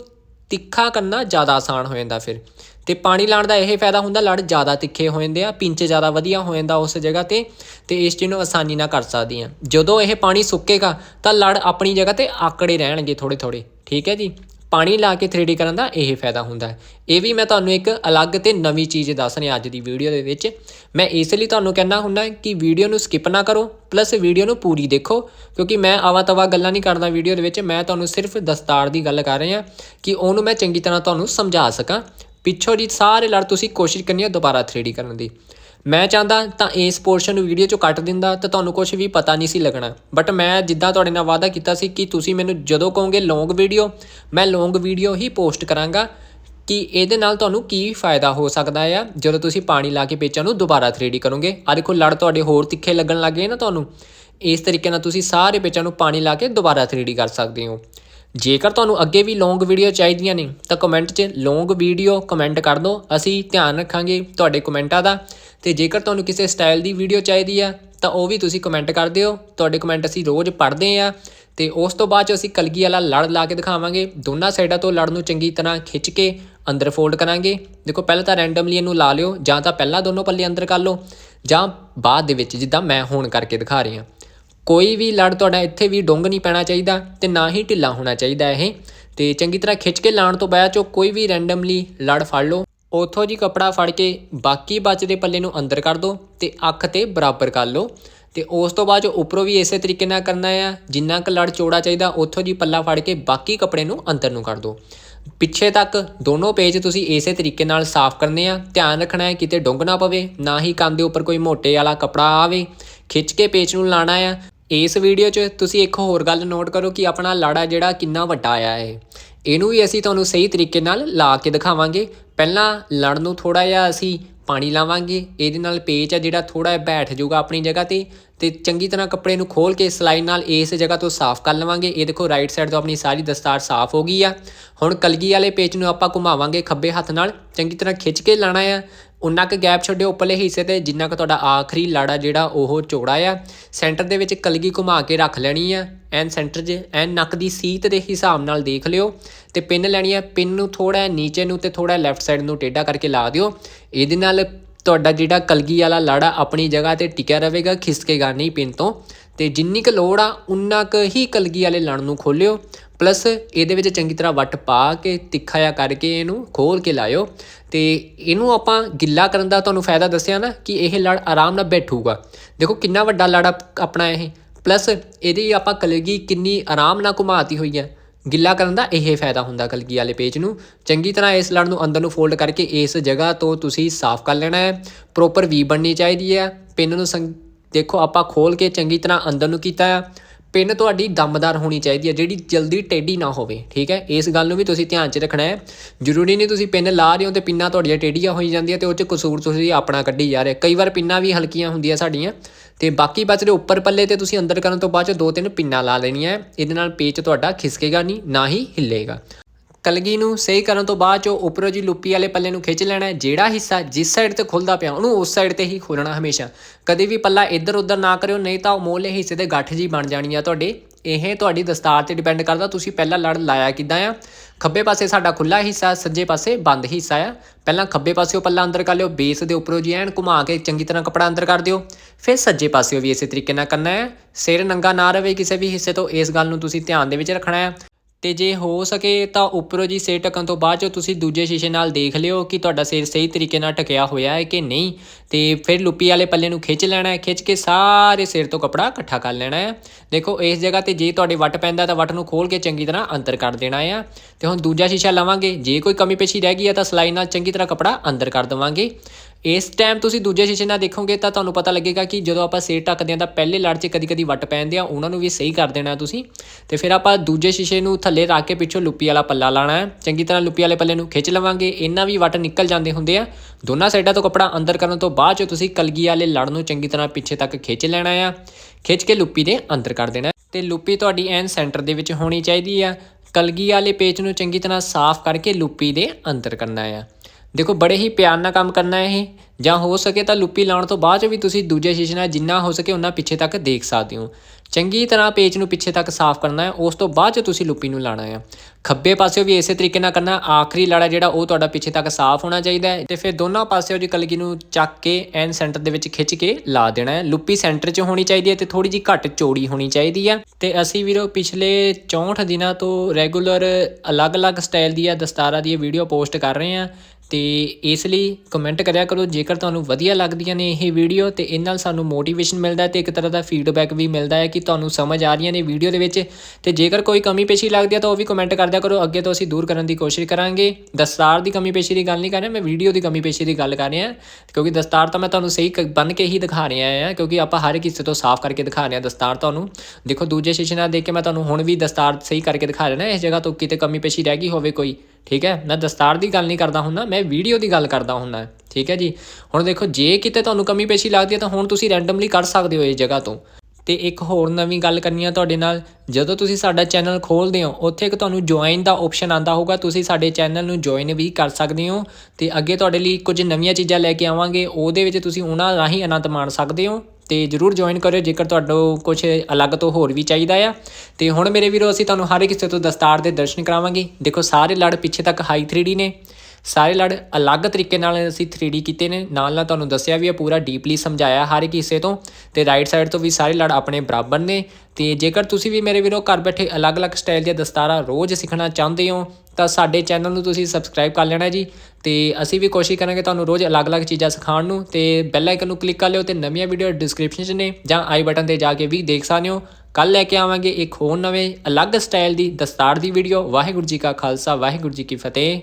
S1: ਤਿੱਖਾ ਕਰਨਾ ਜ਼ਿਆਦਾ ਆਸਾਨ ਹੋ ਜਾਂਦਾ ਫਿਰ। ਤੇ ਪਾਣੀ ਲਾਉਣ ਦਾ ਇਹ ਫਾਇਦਾ ਹੁੰਦਾ, ਲੜ ਜ਼ਿਆਦਾ ਤਿੱਖੇ ਹੋ ਜਾਂਦੇ ਆ, ਪਿੰਚ ਜ਼ਿਆਦਾ ਵਧੀਆ ਹੋ ਜਾਂਦਾ ਉਸ ਜਗ੍ਹਾ ਤੇ ਤੇ ਇਸ ਚੀਜ਼ ਨੂੰ ਆਸਾਨੀ ਨਾਲ ਕਰ ਸਕਦੀ ਆ। ਜਦੋਂ ਇਹ ਪਾਣੀ ਸੁੱਕੇਗਾ, ਤਾਂ ਲੜ ਆਪਣੀ ਜਗ੍ਹਾ ਤੇ ਆਕੜੇ ਰਹਿਣਗੇ ਥੋੜੇ ਥੋੜੇ ਠੀਕ ਹੈ ਜੀ? ਪਾਣੀ ਲਾ ਕੇ 3D ਕਰਨ ਦਾ ਇਹ ਫਾਇਦਾ ਹੁੰਦਾ ਹੈ। ਇਹ ਵੀ ਮੈਂ ਤੁਹਾਨੂੰ ਇੱਕ ਅਲੱਗ ਤੇ ਨਵੀਂ ਚੀਜ਼ ਦੱਸ ਰਿਹਾ ਅੱਜ ਦੀ ਵੀਡੀਓ ਦੇ ਵਿੱਚ। ਮੈਂ ਇਸ ਲਈ ਤੁਹਾਨੂੰ ਕਹਿਣਾ ਹੁੰਦਾ ਕਿ ਵੀਡੀਓ ਨੂੰ ਸਕਿਪ ਨਾ ਕਰੋ ਪਲੱਸ ਵੀਡੀਓ ਨੂੰ ਪੂਰੀ ਦੇਖੋ, ਕਿਉਂਕਿ ਮੈਂ ਆਵਾ ਤਵਾ ਗੱਲਾਂ ਨਹੀਂ ਕਰਦਾ ਵੀਡੀਓ ਦੇ ਵਿੱਚ। ਮੈਂ ਤੁਹਾਨੂੰ ਸਿਰਫ ਦਸਤਾਰ ਦੀ ਗੱਲ ਕਰ ਰਿਹਾ ਕਿ ਉਹਨੂੰ ਮੈਂ ਚੰਗੀ ਤਰ੍ਹਾਂ ਤੁਹਾਨੂੰ ਸਮਝਾ ਸਕਾਂ। ਪਿੱਛੋਂ ਦੀ ਸਾਰੇ ਲੜ ਤੁਸੀਂ ਕੋਸ਼ਿਸ਼ ਕਰਨੀ ਹੈ ਦੁਬਾਰਾ 3D ਕਰਨ ਦੀ। ਮੈਂ ਚਾਹੁੰਦਾ ਤਾਂ ਇਸ ਪੋਰਸ਼ਨ ਨੂੰ ਵੀਡੀਓ ਚੋਂ ਕੱਟ ਦਿੰਦਾ ਤਾਂ ਤੁਹਾਨੂੰ ਕੁਝ ਵੀ ਪਤਾ ਨਹੀਂ ਸੀ ਲੱਗਣਾ। ਬਟ ਮੈਂ ਜਿੱਦਾਂ ਤੁਹਾਡੇ ਨਾਲ ਵਾਅਦਾ ਕੀਤਾ ਸੀ ਕਿ ਤੁਸੀਂ ਮੈਨੂੰ ਜਦੋਂ ਕਹੋਗੇ ਲੌਂਗ ਵੀਡੀਓ ਮੈਂ ਲੌਂਗ ਵੀਡੀਓ ਹੀ ਪੋਸਟ ਕਰਾਂਗਾ ਕਿ ਇਹਦੇ ਨਾਲ ਤੁਹਾਨੂੰ ਕੀ ਫਾਇਦਾ ਹੋ ਸਕਦਾ ਆ, ਜਦੋਂ ਤੁਸੀਂ ਪਾਣੀ ਲਾ ਕੇ ਪੇਚਾਂ ਨੂੰ ਦੁਬਾਰਾ 3D ਕਰੋਗੇ। ਆ ਦੇਖੋ, ਲੜ ਤੁਹਾਡੇ ਹੋਰ ਤਿੱਖੇ ਲੱਗਣ ਲੱਗੇ ਨਾ ਤੁਹਾਨੂੰ। ਇਸ ਤਰੀਕੇ ਨਾਲ ਤੁਸੀਂ ਸਾਰੇ ਪੇਚਾਂ ਨੂੰ ਪਾਣੀ ਲਾ ਕੇ ਦੁਬਾਰਾ 3D ਕਰ ਸਕਦੇ ਹੋ। ਜੇਕਰ ਤੁਹਾਨੂੰ ਅੱਗੇ ਵੀ ਲੌਂਗ ਵੀਡੀਓ ਚਾਹੀਦੀਆਂ ਨੇ, ਤਾਂ ਕਮੈਂਟ 'ਚ ਲੌਂਗ ਵੀਡੀਓ ਕਮੈਂਟ ਕਰ ਦਿਓ। ਅਸੀਂ ਧਿਆਨ ਰੱਖਾਂਗੇ ਤੁਹਾਡੇ ਕਮੈਂਟਾਂ ਦਾ। ਤੇ ਜੇਕਰ ਤੁਹਾਨੂੰ ਕਿਸੇ ਸਟਾਈਲ ਦੀ ਵੀਡੀਓ ਚਾਹੀਦੀ ਆ, ਤਾਂ ਉਹ ਵੀ ਤੁਸੀਂ ਕਮੈਂਟ ਕਰ ਦਿਓ। ਤੁਹਾਡੇ ਕਮੈਂਟ ਅਸੀਂ ਰੋਜ਼ ਪੜ੍ਹਦੇ ਆ। ਤੇ ਉਸ ਤੋਂ ਬਾਅਦ 'ਚ ਅਸੀਂ ਕਲਗੀ ਵਾਲਾ ਲੜ ਲਾ ਕੇ ਦਿਖਾਵਾਂਗੇ। ਦੋਨਾਂ ਸਾਈਡਾਂ ਤੋਂ ਲੜ ਨੂੰ ਚੰਗੀ ਤਰ੍ਹਾਂ ਖਿੱਚ ਕੇ ਅੰਦਰ ਫੋਲਡ ਕਰਾਂਗੇ। ਦੇਖੋ, ਪਹਿਲਾਂ ਤਾਂ ਰੈਂਡਮਲੀ ਇਹਨੂੰ ਲਾ ਲਿਓ, ਜਾਂ ਤਾਂ ਪਹਿਲਾਂ ਦੋਨੋਂ ਪੱਲੇ ਅੰਦਰ ਕਰ ਲਓ, ਜਾਂ ਬਾਅਦ ਦੇ ਵਿੱਚ ਜਿੱਦਾਂ ਮੈਂ ਹੁਣ ਕਰਕੇ ਦਿਖਾ ਰਹੀ ਹਾਂ। ਕੋਈ ਵੀ ਲੜ ਤੁਹਾਡਾ ਇੱਥੇ ਵੀ ਡੁੰਗ ਨਹੀਂ ਪੈਣਾ ਚਾਹੀਦਾ ਤੇ ਨਾ ਹੀ ਢਿੱਲਾ ਹੋਣਾ ਚਾਹੀਦਾ ਇਹ। ਤੇ ਚੰਗੀ ਤਰ੍ਹਾਂ ਖਿੱਚ ਕੇ ਲਾਣ ਤੋਂ ਬਾਅਦ ਚੋਂ ਕੋਈ ਵੀ ਰੈਂਡਮਲੀ ਲੜ ਫੜ ਲਓ। ਉਥੋਂ ਜੀ ਕਪੜਾ ਫੜ ਕੇ ਬਾਕੀ ਬਚਦੇ ਪੱਲੇ ਨੂੰ ਅੰਦਰ ਕਰ ਦਿਓ ਤੇ ਅੱਖ ਤੇ ਬਰਾਬਰ ਕਰ ਲਓ। ਤੇ ਉਸ ਤੋਂ ਬਾਅਦ ਜੋ ਉੱਪਰੋਂ ਵੀ ਇਸੇ ਤਰੀਕੇ ਨਾਲ ਕਰਨਾ ਆ। ਜਿੰਨਾ ਕੁ ਲੜ ਚੌੜਾ ਚਾਹੀਦਾ, ਉਥੋਂ ਜੀ ਪੱਲਾ ਫੜ ਕੇ ਬਾਕੀ ਕਪੜੇ ਨੂੰ ਅੰਦਰ ਨੂੰ ਕਰ ਦਿਓ ਪਿੱਛੇ ਤੱਕ ਦੋਨੋਂ ਪੇਜ ਤੁਸੀਂ ਇਸੇ ਤਰੀਕੇ ਨਾਲ ਸਾਫ਼ ਕਰਨੇ ਆ। ਧਿਆਨ ਰੱਖਣਾ ਹੈ ਕਿਤੇ ਡੁੰਗ ਨਾ ਪਵੇ, ਨਾ ਹੀ ਕੰਨ ਦੇ ਉੱਪਰ ਕੋਈ ਮੋਟੇ ਵਾਲਾ ਕਪੜਾ ਆਵੇ। ਖਿੱਚ ਕੇ ਪੇਜ ਨੂੰ ਲਾਣਾ ਆ। ਇਸ ਵੀਡੀਓ 'ਚ ਤੁਸੀਂ ਇੱਕ ਹੋਰ ਗੱਲ ਨੋਟ ਕਰੋ ਕਿ ਆਪਣਾ ਲਾੜਾ ਜਿਹੜਾ ਕਿੰਨਾ ਵੱਡਾ ਆਇਆ ਹੈ ਇਹਨੂੰ ਵੀ ਅਸੀਂ ਤੁਹਾਨੂੰ ਸਹੀ ਤਰੀਕੇ ਨਾਲ ਲਾ ਕੇ ਦਿਖਾਵਾਂਗੇ। ਪਹਿਲਾਂ ਲੜ ਨੂੰ ਥੋੜਾ ਜਿਹਾ ਅਸੀਂ ਪਾਣੀ ਲਾਵਾਂਗੇ, ਇਹਦੇ ਨਾਲ ਪੇਚ ਆ ਜਿਹੜਾ ਥੋੜਾ ਜਿਹਾ ਬੈਠ ਜਾਊਗਾ ਆਪਣੀ ਜਗ੍ਹਾ ਤੇ ਤੇ ਚੰਗੀ ਤਰ੍ਹਾਂ ਕੱਪੜੇ ਨੂੰ ਖੋਲ ਕੇ ਸਲਾਈ ਨਾਲ ਇਸ ਜਗ੍ਹਾ ਤੋਂ ਸਾਫ਼ ਕਰ ਲਵਾਂਗੇ। ਇਹ ਦੇਖੋ ਰਾਈਟ ਸਾਈਡ ਤੋਂ ਆਪਣੀ ਸਾਰੀ ਦਸਤਾਰ ਸਾਫ਼ ਹੋ ਗਈ ਆ। ਹੁਣ ਕਲਗੀ ਵਾਲੇ ਪੇਚ ਨੂੰ ਆਪਾਂ ਘੁਮਾਵਾਂਗੇ ਖੱਬੇ ਹੱਥ ਨਾਲ, ਚੰਗੀ ਤਰ੍ਹਾਂ ਖਿੱਚ ਕੇ ਲਾਣਾ ਆ। ਉਨਾ ਕੁ ਗੈਪ ਛੱਡਿਓ ਉੱਪਰਲੇ ਹਿੱਸੇ ਤੇ, ਜਿੰਨਾ ਕੁ ਤੁਹਾਡਾ ਆਖਰੀ ਲਾੜਾ ਜਿਹੜਾ ਉਹ ਚੌੜਾ ਆ। ਸੈਂਟਰ ਦੇ ਵਿੱਚ ਕਲਗੀ ਘੁਮਾ ਕੇ ਰੱਖ ਲੈਣੀ ਆ। ਐਨ ਸੈਂਟਰ 'ਚ ਐਨ ਨੱਕ ਦੀ ਸੀਤ ਦੇ ਹਿਸਾਬ ਨਾਲ ਦੇਖ ਲਿਓ ਤੇ ਪਿੰਨ ਲੈਣੀ ਹੈ, ਪਿੰਨ ਨੂੰ ਥੋੜਾ ਨੀਚੇ ਨੂੰ ਤੇ ਥੋੜਾ ਲੈਫਟ ਸਾਈਡ ਨੂੰ ਟੇਢਾ ਕਰਕੇ ਲਾ ਦਿਓ। ਇਹਦੇ ਨਾਲ ਤੁਹਾਡਾ ਜਿਹੜਾ ਕਲਗੀ ਵਾਲਾ ਲਾੜਾ ਆਪਣੀ ਜਗ੍ਹਾ ਤੇ ਟਿਕਿਆ ਰਹੇਗਾ, ਖਿਸਕੇਗਾ ਨਹੀਂ ਪਿੰਨ ਤੋਂ। ਤੇ ਜਿੰਨੀ ਕੁ ਲੋੜ ਆ, ਉਨਾ ਕੁ ਹੀ ਕਲਗੀ ਵਾਲੇ ਲਣ ਨੂੰ ਖੋਲਿਓ। ਪਲੱਸ ਇਹਦੇ ਵਿੱਚ ਚੰਗੀ ਤਰ੍ਹਾਂ ਵੱਟ ਪਾ ਕੇ, ਤਿੱਖਾ ਜਿਹਾ ਕਰਕੇ ਇਹਨੂੰ ਖੋਲ ਕੇ ਲਾਇਓ। ਤੇ ਇਹਨੂੰ ਆਪਾਂ ਗਿੱਲਾ ਕਰਨ ਦਾ ਤੁਹਾਨੂੰ ਫਾਇਦਾ ਦੱਸਿਆ ਨਾ ਕਿ ਇਹ ਲੜ ਆਰਾਮ ਨਾਲ ਬੈਠੂਗਾ। ਦੇਖੋ ਕਿੰਨਾ ਵੱਡਾ ਲੜ ਆਪ- ਆਪਣਾ ਇਹ ਪਲੱਸ ਇਹਦੀ ਆਪਾਂ ਕਲਗੀ ਕਿੰਨੀ ਆਰਾਮ ਨਾਲ ਘੁਮਾਤੀ ਹੋਈ ਹੈ। ਗਿੱਲਾ ਕਰਨ ਦਾ ਇਹ ਫਾਇਦਾ ਹੁੰਦਾ ਕਲਗੀ ਵਾਲੇ ਪੇਜ ਨੂੰ। ਚੰਗੀ ਤਰ੍ਹਾਂ ਇਸ ਲੜ ਨੂੰ ਅੰਦਰ ਨੂੰ ਫੋਲਡ ਕਰਕੇ ਇਸ ਜਗ੍ਹਾ ਤੋਂ ਤੁਸੀਂ ਸਾਫ਼ ਕਰ ਲੈਣਾ ਹੈ। ਪ੍ਰੋਪਰ ਵੀ ਬਣਨੀ ਚਾਹੀਦੀ ਹੈ। ਪਿੰਨ ਨੂੰ ਸੰਗ- ਦੇਖੋ ਆਪਾਂ ਖੋਲ ਕੇ ਚੰਗੀ ਤਰ੍ਹਾਂ ਅੰਦਰ ਨੂੰ ਕੀਤਾ ਆ ਪਿੰਨ ਤੁਹਾਡੀ ਦਮਦਾਰ ਹੋਣੀ ਚਾਹੀਦੀ ਹੈ ਜਿਹੜੀ ਜਲਦੀ ਟੇਢੀ ਨਾ ਹੋਵੇ, ਠੀਕ ਹੈ? ਇਸ ਗੱਲ ਨੂੰ ਵੀ ਤੁਸੀਂ ਧਿਆਨ 'ਚ ਰੱਖਣਾ ਹੈ। ਜ਼ਰੂਰੀ ਨਹੀਂ ਤੁਸੀਂ ਪਿੰਨ ਲਾ ਰਹੇ ਹੋ ਤੇ ਪਿੰਨਾਂ ਤੁਹਾਡੀਆਂ ਟੇਢੀਆਂ ਹੋਈ ਜਾਂਦੀਆਂ ਤੇ ਉਹ 'ਚ ਕਸੂਰ ਤੁਸੀਂ ਆਪਣਾ ਕੱਢੀ ਜਾ ਰਹੇ ਕਈ ਵਾਰ ਪਿੰਨਾਂ ਵੀ ਹਲਕੀਆਂ ਹੁੰਦੀਆਂ ਸਾਡੀਆਂ। ਤੇ ਬਾਕੀ ਬਚਦੇ ਉੱਪਰ ਪੱਲੇ ਤੇ ਤੁਸੀਂ ਅੰਦਰ ਕਰਨ ਤੋਂ ਬਾਅਦ 'ਚ ਦੋ ਤਿੰਨ ਪਿੰਨਾਂ ਲਾ ਲੈਣੀਆਂ ਇਹਦੇ ਨਾਲ ਪੇਚ ਤੁਹਾਡਾ ਖਿਸਕੇਗਾ ਨਹੀਂ, ਨਾ ਹੀ ਹਿੱਲੇਗਾ। ਕਲਗੀ ਨੂੰ ਸਹੀ ਕਰਨ ਤੋਂ ਬਾਅਦ ਚੋਂ ਉੱਪਰੋਂ ਜੀ ਲੁੱਪੀ ਵਾਲੇ ਪੱਲੇ ਨੂੰ ਖਿੱਚ ਲੈਣਾ ਹੈ। ਜਿਹੜਾ ਹਿੱਸਾ ਜਿਸ ਸਾਈਡ ਤੇ ਖੁੱਲਦਾ ਪਿਆ, ਉਹਨੂੰ ਉਸ ਸਾਈਡ ਤੇ ਹੀ ਖੋਲਣਾ ਹਮੇਸ਼ਾ। ਕਦੇ ਵੀ ਪੱਲਾ ਇੱਧਰ ਉੱਧਰ ਨਾ ਕਰਿਓ, ਨਹੀਂ ਤਾਂ ਉਹ ਮੋਹਲੇ ਹਿੱਸੇ ਤੇ ਗੱਠ ਜੀ ਬਣ ਜਾਣੀ ਆ ਤੁਹਾਡੇ। ਇਹ ਤੁਹਾਡੀ ਦਸਤਾਰ ਤੇ ਡਿਪੈਂਡ ਕਰਦਾ, ਤੁਸੀਂ ਪਹਿਲਾਂ ਲੜ ਲਾਇਆ ਕਿੱਦਾਂ ਆ? ਖੱਬੇ ਪਾਸੇ ਸਾਡਾ ਖੁੱਲਾ ਹਿੱਸਾ, ਸੱਜੇ ਪਾਸੇ ਬੰਦ ਹਿੱਸਾ ਆ। ਪਹਿਲਾਂ ਖੱਬੇ ਪਾਸਿਓਂ ਪੱਲਾ ਅੰਦਰ ਕਰ ਲਿਓ, ਬੇਸ ਦੇ ਉੱਪਰੋਂ ਜੀ ਐਨ ਘੁਮਾ ਕੇ ਚੰਗੀ ਤਰ੍ਹਾਂ ਕਪੜਾ ਅੰਦਰ ਕਰ ਦਿਓ। ਫਿਰ ਸੱਜੇ ਪਾਸਿਓ ਵੀ ਇਸੇ ਤਰੀਕੇ ਨਾਲ ਕਰਨਾ ਹੈ। ਸਿਰ ਨੰਗਾ ਨਾ ਰਵੇ ਕਿਸੇ ਵੀ ਹਿੱਸੇ ਤੋਂ, ਇਸ ਗੱਲ ਨੂੰ ਤੁਸੀਂ ਧਿਆਨ ਦੇ ਵਿੱਚ ਰੱਖਣਾ ਹੈ। ਤੇ ਜੇ ਹੋ ਸਕੇ ਤਾਂ ਉੱਪਰੋਂ ਜੀ ਸਿਰ ਢੱਕਣ ਤੋਂ ਬਾਅਦ ਜੋ ਤੁਸੀਂ ਦੂਜੇ ਸ਼ੀਸ਼ੇ ਨਾਲ ਦੇਖ ਲਿਓ ਕਿ ਤੁਹਾਡਾ ਸਿਰ ਸਹੀ ਤਰੀਕੇ ਨਾਲ ਟਕਿਆ ਹੋਇਆ ਹੈ ਕਿ ਨਹੀਂ। ਤੇ ਫਿਰ ਲੁੱਪੀ ਵਾਲੇ ਪੱਲੇ ਨੂੰ ਖਿੱਚ ਲੈਣਾ ਹੈ, ਖਿੱਚ ਕੇ ਸਾਰੇ ਸਿਰ ਤੋਂ ਕਪੜਾ ਇਕੱਠਾ ਕਰ ਲੈਣਾ ਹੈ। ਦੇਖੋ, ਇਸ ਜਗ੍ਹਾ ਤੇ ਜੇ ਤੁਹਾਡੇ ਵੱਟ ਪੈਂਦਾ ਤਾਂ ਵੱਟ ਨੂੰ ਖੋਲ ਕੇ ਚੰਗੀ ਤਰ੍ਹਾਂ ਅੰਦਰ ਕਰ ਦੇਣਾ ਆ। ਤੇ ਹੁਣ ਦੂਜਾ ਸ਼ੀਸ਼ਾ ਲਵਾਂਗੇ, ਜੇ ਕੋਈ ਕਮੀ ਪੇਸ਼ੀ ਰਹਿ ਗਈ ਹੈ ਤਾਂ ਸਲਾਈ ਨਾਲ ਚੰਗੀ ਤਰ੍ਹਾਂ ਕਪੜਾ ਅੰਦਰ ਕਰ ਦਵਾਂਗੇ। ਇਸ ਟਾਈਮ ਤੁਸੀਂ ਦੂਜੇ ਸ਼ੀਸ਼ੇ ਨਾਲ ਦੇਖੋਗੇ ਤਾਂ ਤੁਹਾਨੂੰ ਪਤਾ ਲੱਗੇਗਾ ਕਿ ਜਦੋਂ ਆਪਾਂ ਸਿਰ ਢੱਕਦੇ ਹਾਂ ਤਾਂ ਪਹਿਲੇ ਲੜ 'ਚ ਕਦੀ ਕਦੀ ਵੱਟ ਪੈਂਦੇ ਆ, ਉਹਨਾਂ ਨੂੰ ਵੀ ਸਹੀ ਕਰ ਦੇਣਾ ਤੁਸੀਂ। ਤੇ ਫਿਰ ਆਪਾਂ ਦੂਜੇ ਸ਼ੀਸ਼ੇ ਨੂੰ ਥੱਲੇ ਰੱਖ ਕੇ ਪਿੱਛੋਂ ਲੁੱਪੀ ਵਾਲਾ ਪੱਲਾ ਲਾਣਾ ਹੈ। ਚੰਗੀ ਤਰ੍ਹਾਂ ਲੁੱਪੀ ਵਾਲੇ ਪੱਲੇ ਨੂੰ ਖਿੱਚ ਲਵਾਂਗੇ। ਇਹਨਾਂ ਵੀ ਵੱਟ ਨਿਕਲ ਜਾਂਦੇ ਹੁੰਦੇ ਆ। ਦੋਨਾਂ ਸਾਈਡਾਂ ਤੋਂ ਕੱਪੜਾ ਅੰਦਰ ਕਰਨ ਤੋਂ ਬਾਅਦ 'ਚ ਤੁਸੀਂ ਕਲਗੀ ਵਾਲੇ ਲੜ ਨੂੰ ਚੰਗੀ ਤਰ੍ਹਾਂ ਪਿੱਛੇ ਤੱਕ ਖਿੱਚ ਲੈਣਾ ਆ। ਖਿੱਚ ਕੇ ਲੁੱਪੀ ਦੇ ਅੰਦਰ ਕਰ ਦੇਣਾ ਤੇ ਲੁੱਪੀ ਤੁਹਾਡੀ ਐਨ ਸੈਂਟਰ ਦੇ ਵਿੱਚ ਹੋਣੀ ਚਾਹੀਦੀ ਆ। ਕਲਗੀ ਵਾਲੇ ਪੇਚ ਨੂੰ ਚੰਗੀ ਤਰ੍ਹਾਂ ਸਾਫ਼ ਕਰਕੇ ਲੁੱਪੀ ਦੇ ਅੰਦਰ ਕਰਨਾ ਆ। ਦੇਖੋ, ਬੜੇ ਹੀ ਪਿਆਰ ਨਾਲ ਕੰਮ ਕਰਨਾ ਹੈ ਇਹ। ਜਾਂ ਹੋ ਸਕੇ ਤਾਂ ਲੁੱਪੀ ਲਾਉਣ ਤੋਂ ਬਾਅਦ 'ਚ ਵੀ ਤੁਸੀਂ ਦੂਜੇ ਸ਼ੀਸ਼ੇ ਨਾਲ ਜਿੰਨਾ ਹੋ ਸਕੇ ਉਹਨਾਂ ਪਿੱਛੇ ਤੱਕ ਦੇਖ ਸਕਦੇ ਹੋ। ਚੰਗੀ ਤਰ੍ਹਾਂ ਪੇਚ ਨੂੰ ਪਿੱਛੇ ਤੱਕ ਸਾਫ਼ ਕਰਨਾ ਹੈ, ਉਸ ਤੋਂ ਬਾਅਦ 'ਚ ਤੁਸੀਂ ਲੁੱਪੀ ਨੂੰ ਲਾਣਾ ਹੈ। ਖੱਬੇ ਪਾਸਿਓ ਵੀ ਇਸੇ ਤਰੀਕੇ ਨਾਲ ਕਰਨਾ, ਆਖਰੀ ਲਾੜਾ ਜਿਹੜਾ ਉਹ ਤੁਹਾਡਾ ਪਿੱਛੇ ਤੱਕ ਸਾਫ਼ ਹੋਣਾ ਚਾਹੀਦਾ ਹੈ ਤੇ ਫਿਰ ਦੋਨਾਂ ਪਾਸਿਓ ਦੀ ਕਲਗੀ ਨੂੰ ਚੱਕ ਕੇ ਐਨ ਸੈਂਟਰ ਦੇ ਵਿੱਚ ਖਿੱਚ ਕੇ ਲਾ ਦੇਣਾ ਹੈ। ਲੁੱਪੀ ਸੈਂਟਰ 'ਚ ਹੋਣੀ ਚਾਹੀਦੀ ਹੈ ਤੇ ਥੋੜੀ ਜਿਹੀ ਘੱਟ ਚੌੜੀ ਹੋਣੀ ਚਾਹੀਦੀ ਆ ਤੇ ਅਸੀਂ ਵੀਰੋ ਪਿਛਲੇ 64 ਦਿਨਾਂ ਤੋਂ ਰੈਗੂਲਰ ਅਲੱਗ-ਅਲੱਗ ਸਟਾਈਲ ਦੀਆਂ ਦਸਤਾਰਾਂ ਦੀ ਵੀਡੀਓ ਪੋਸਟ ਕਰ ਰਹੇ ਹਾਂ। ਤੇ ਇਸ ਲਈ ਕਮੈਂਟ ਕਰਿਆ ਕਰੋ, ਜੇਕਰ ਤੁਹਾਨੂੰ ਵਧੀਆ ਲੱਗਦੀਆਂ ਨੇ ਇਹ ਵੀਡੀਓ ਤੇ ਇਹਨਾਂ ਨਾਲ ਸਾਨੂੰ ਮੋਟੀਵੇਸ਼ਨ ਮਿਲਦਾ ਹੈ ਤੇ ਇੱਕ ਤਰ੍ਹਾਂ ਦਾ ਫੀਡਬੈਕ ਵੀ ਮਿਲਦਾ ਹੈ ਕਿ ਤੁਹਾਨੂੰ ਸਮਝ ਆ ਰਹੀਆਂ ਨੇ ਵੀਡੀਓ ਦੇ ਵਿੱਚ। ਤੇ ਜੇਕਰ ਕੋਈ ਕਮੀ ਪੇਸ਼ੀ ਲੱਗਦੀ ਹੈ ਤਾਂ ਉਹ ਵੀ ਕਮੈਂਟ ਕਰਦਿਆ ਕਰੋ, ਅੱਗੇ ਤੋਂ ਅਸੀਂ ਦੂਰ ਕਰਨ ਦੀ ਕੋਸ਼ਿਸ਼ ਕਰਾਂਗੇ। ਦਸਤਾਰ ਦੀ ਕਮੀ ਪੇਸ਼ੀ ਦੀ ਗੱਲ ਨਹੀਂ ਕਰ ਰਿਹਾ, ਮੈਂ ਵੀਡੀਓ ਦੀ ਕਮੀ ਪੇਸ਼ੀ ਦੀ ਗੱਲ ਕਰ ਰਿਹਾ, ਕਿਉਂਕਿ ਦਸਤਾਰ ਤਾਂ ਮੈਂ ਤੁਹਾਨੂੰ ਸਹੀ ਕ- ਬੰਨ ਕੇ ਹੀ ਦਿਖਾ ਰਿਹਾ ਹਾਂ, ਕਿਉਂਕਿ ਆਪਾਂ ਹਰ ਇੱਕ ਹਿੱਸੇ ਤੋਂ ਸਾਫ਼ ਕਰਕੇ ਦਿਖਾ ਰਹੇ ਹਾਂ ਦਸਤਾਰ ਤੁਹਾਨੂੰ। ਦੇਖੋ ਦੂਜੇ ਸ਼ੀਸ਼ੇ ਨਾਲ ਦੇਖ ਕੇ ਮੈਂ ਤੁਹਾਨੂੰ ਹੁਣ ਵੀ ਦਸਤਾਰ ਸਹੀ ਕਰਕੇ ਦਿਖਾ ਰਿਹਾ ਨਾ ਇਸ ਜਗ੍ਹਾ ਤੋਂ ਕਿਤੇ ਕਮੀ ਪੇਸ਼ੀ ਰਹਿ ਗਈ ਹੋਵੇ ਕੋਈ। ਠੀਕ ਹੈ? ਮੈਂ ਦਸਤਾਰ ਦੀ ਗੱਲ ਨਹੀਂ ਕਰਦਾ ਹੁੰਦਾ, ਮੈਂ ਵੀਡੀਓ ਦੀ ਗੱਲ ਕਰਦਾ ਹੁੰਦਾ, ਠੀਕ ਹੈ ਜੀ? ਹੁਣ ਦੇਖੋ, ਜੇ ਕਿਤੇ ਤੁਹਾਨੂੰ ਕਮੀ ਪੇਸ਼ੀ ਲੱਗਦੀ ਹੈ ਤਾਂ ਹੁਣ ਤੁਸੀਂ ਰੈਂਡਮਲੀ ਕਰ ਸਕਦੇ ਹੋ ਇਸ ਜਗ੍ਹਾ ਤੋਂ। ਤੇ ਇੱਕ ਹੋਰ ਨਵੀਂ ਗੱਲ ਕਰਨੀ ਆ ਤੁਹਾਡੇ ਨਾਲ, ਜਦੋਂ ਤੁਸੀਂ ਸਾਡਾ ਚੈਨਲ ਖੋਲਦੇ ਹੋ, ਉੱਥੇ ਇੱਕ ਤੁਹਾਨੂੰ ਜੁਆਇਨ ਦਾ ਆਪਸ਼ਨ ਆਂਦਾ ਹੋਊਗਾ, ਤੁਸੀਂ ਸਾਡੇ ਚੈਨਲ ਨੂੰ ਜੁਆਇਨ ਵੀ ਕਰ ਸਕਦੇ ਹੋ, ਤੇ ਅੱਗੇ ਤੁਹਾਡੇ ਲਈ ਕੁਝ ਨਵੀਆਂ ਚੀਜ਼ਾਂ ਲੈ ਕੇ ਆਵਾਂਗੇ, ਉਹਦੇ ਵਿੱਚ ਤੁਸੀਂ ਉਹਨਾਂ ਰਾਹੀਂ ਆਨੰਦ ਮਾਣ ਸਕਦੇ ਹੋ। ਤੇ ਜਰੂਰ ਜੁਆਇਨ ਕਰਿਓ, ਜੇਕਰ ਤੁਹਾਨੂੰ ਕੁਝ ਅਲੱਗ ਤੋਂ ਹੋਰ ਵੀ ਚਾਹੀਦਾ ਆ। ਤੇ ਹੁਣ ਮੇਰੇ ਵੀਰੋ, ਅਸੀਂ ਤੁਹਾਨੂੰ ਹਰ ਇੱਕ ਹਿੱਸੇ ਤੋਂ ਦਸਤਾਰ ਦੇ ਦਰਸ਼ਨ ਕਰਾਵਾਂਗੇ। ਦੇਖੋ, ਸਾਰੇ ਲੜ ਪਿੱਛੇ ਤੱਕ ਹਾਈ 3D ਨੇ। ਸਾਰੇ ਲੜ ਅਲੱਗ ਤਰੀਕੇ ਨਾਲ ਅਸੀਂ 3D ਕੀਤੇ ਨੇ। ਨਾਲ ਨਾਲ ਤੁਹਾਨੂੰ ਦੱਸਿਆ ਵੀ ਆ, ਪੂਰਾ ਡੀਪਲੀ ਸਮਝਾਇਆ ਹਰ ਇੱਕ ਹਿੱਸੇ ਤੋਂ। ਤੇ ਰਾਈਟ ਸਾਈਡ ਤੋਂ ਵੀ ਸਾਰੇ ਲੜ ਆਪਣੇ ਬਰਾਬਰ ਨੇ। ਤੇ ਜੇਕਰ ਤੁਸੀਂ ਵੀ ਮੇਰੇ ਵੀਰੋ ਘਰ ਬੈਠੇ ਅਲੱਗ-ਅਲੱਗ ਸਟਾਈਲ ਦੀਆਂ ਦਸਤਾਰਾਂ ਰੋਜ਼ ਸਿੱਖਣਾ ਚਾਹੁੰਦੇ ਹੋ, ਤਾਂ ਸਾਡੇ ਚੈਨਲ ਨੂੰ ਤੁਸੀਂ ਸਬਸਕ੍ਰਾਈਬ ਕਰ ਲੈਣਾ ਜੀ। ਤੇ ਅਸੀਂ ਵੀ ਕੋਸ਼ਿਸ਼ ਕਰਾਂਗੇ ਤੁਹਾਨੂੰ ਰੋਜ਼ ਅਲੱਗ-ਅਲੱਗ ਚੀਜ਼ਾਂ ਸਿਖਾਉਣ ਨੂੰ। ਤੇ ਬੈਲ ਆਈਕਨ ਨੂੰ ਕਲਿੱਕ ਕਰ ਲਿਓ ਤੇ ਨਵੀਆਂ ਵੀਡੀਓ ਡਿਸਕ੍ਰਿਪਸ਼ਨ 'ਚ ਨੇ ਜਾਂ ਆਈ ਬਟਨ ਤੇ ਜਾ ਕੇ ਵੀ ਦੇਖ ਸਕਦੇ ਹੋ। ਕੱਲ ਲੈ ਕੇ ਆਵਾਂਗੇ ਇੱਕ ਹੋਰ ਨਵੇਂ ਅਲੱਗ ਸਟਾਈਲ ਦੀ ਦਸਤਾਰ ਦੀ ਵੀਡੀਓ। ਵਾਹਿਗੁਰੂ ਜੀ ਕਾ ਖਾਲਸਾ, ਵਾਹਿਗੁਰੂ ਜੀ ਕੀ ਫਤਿਹ।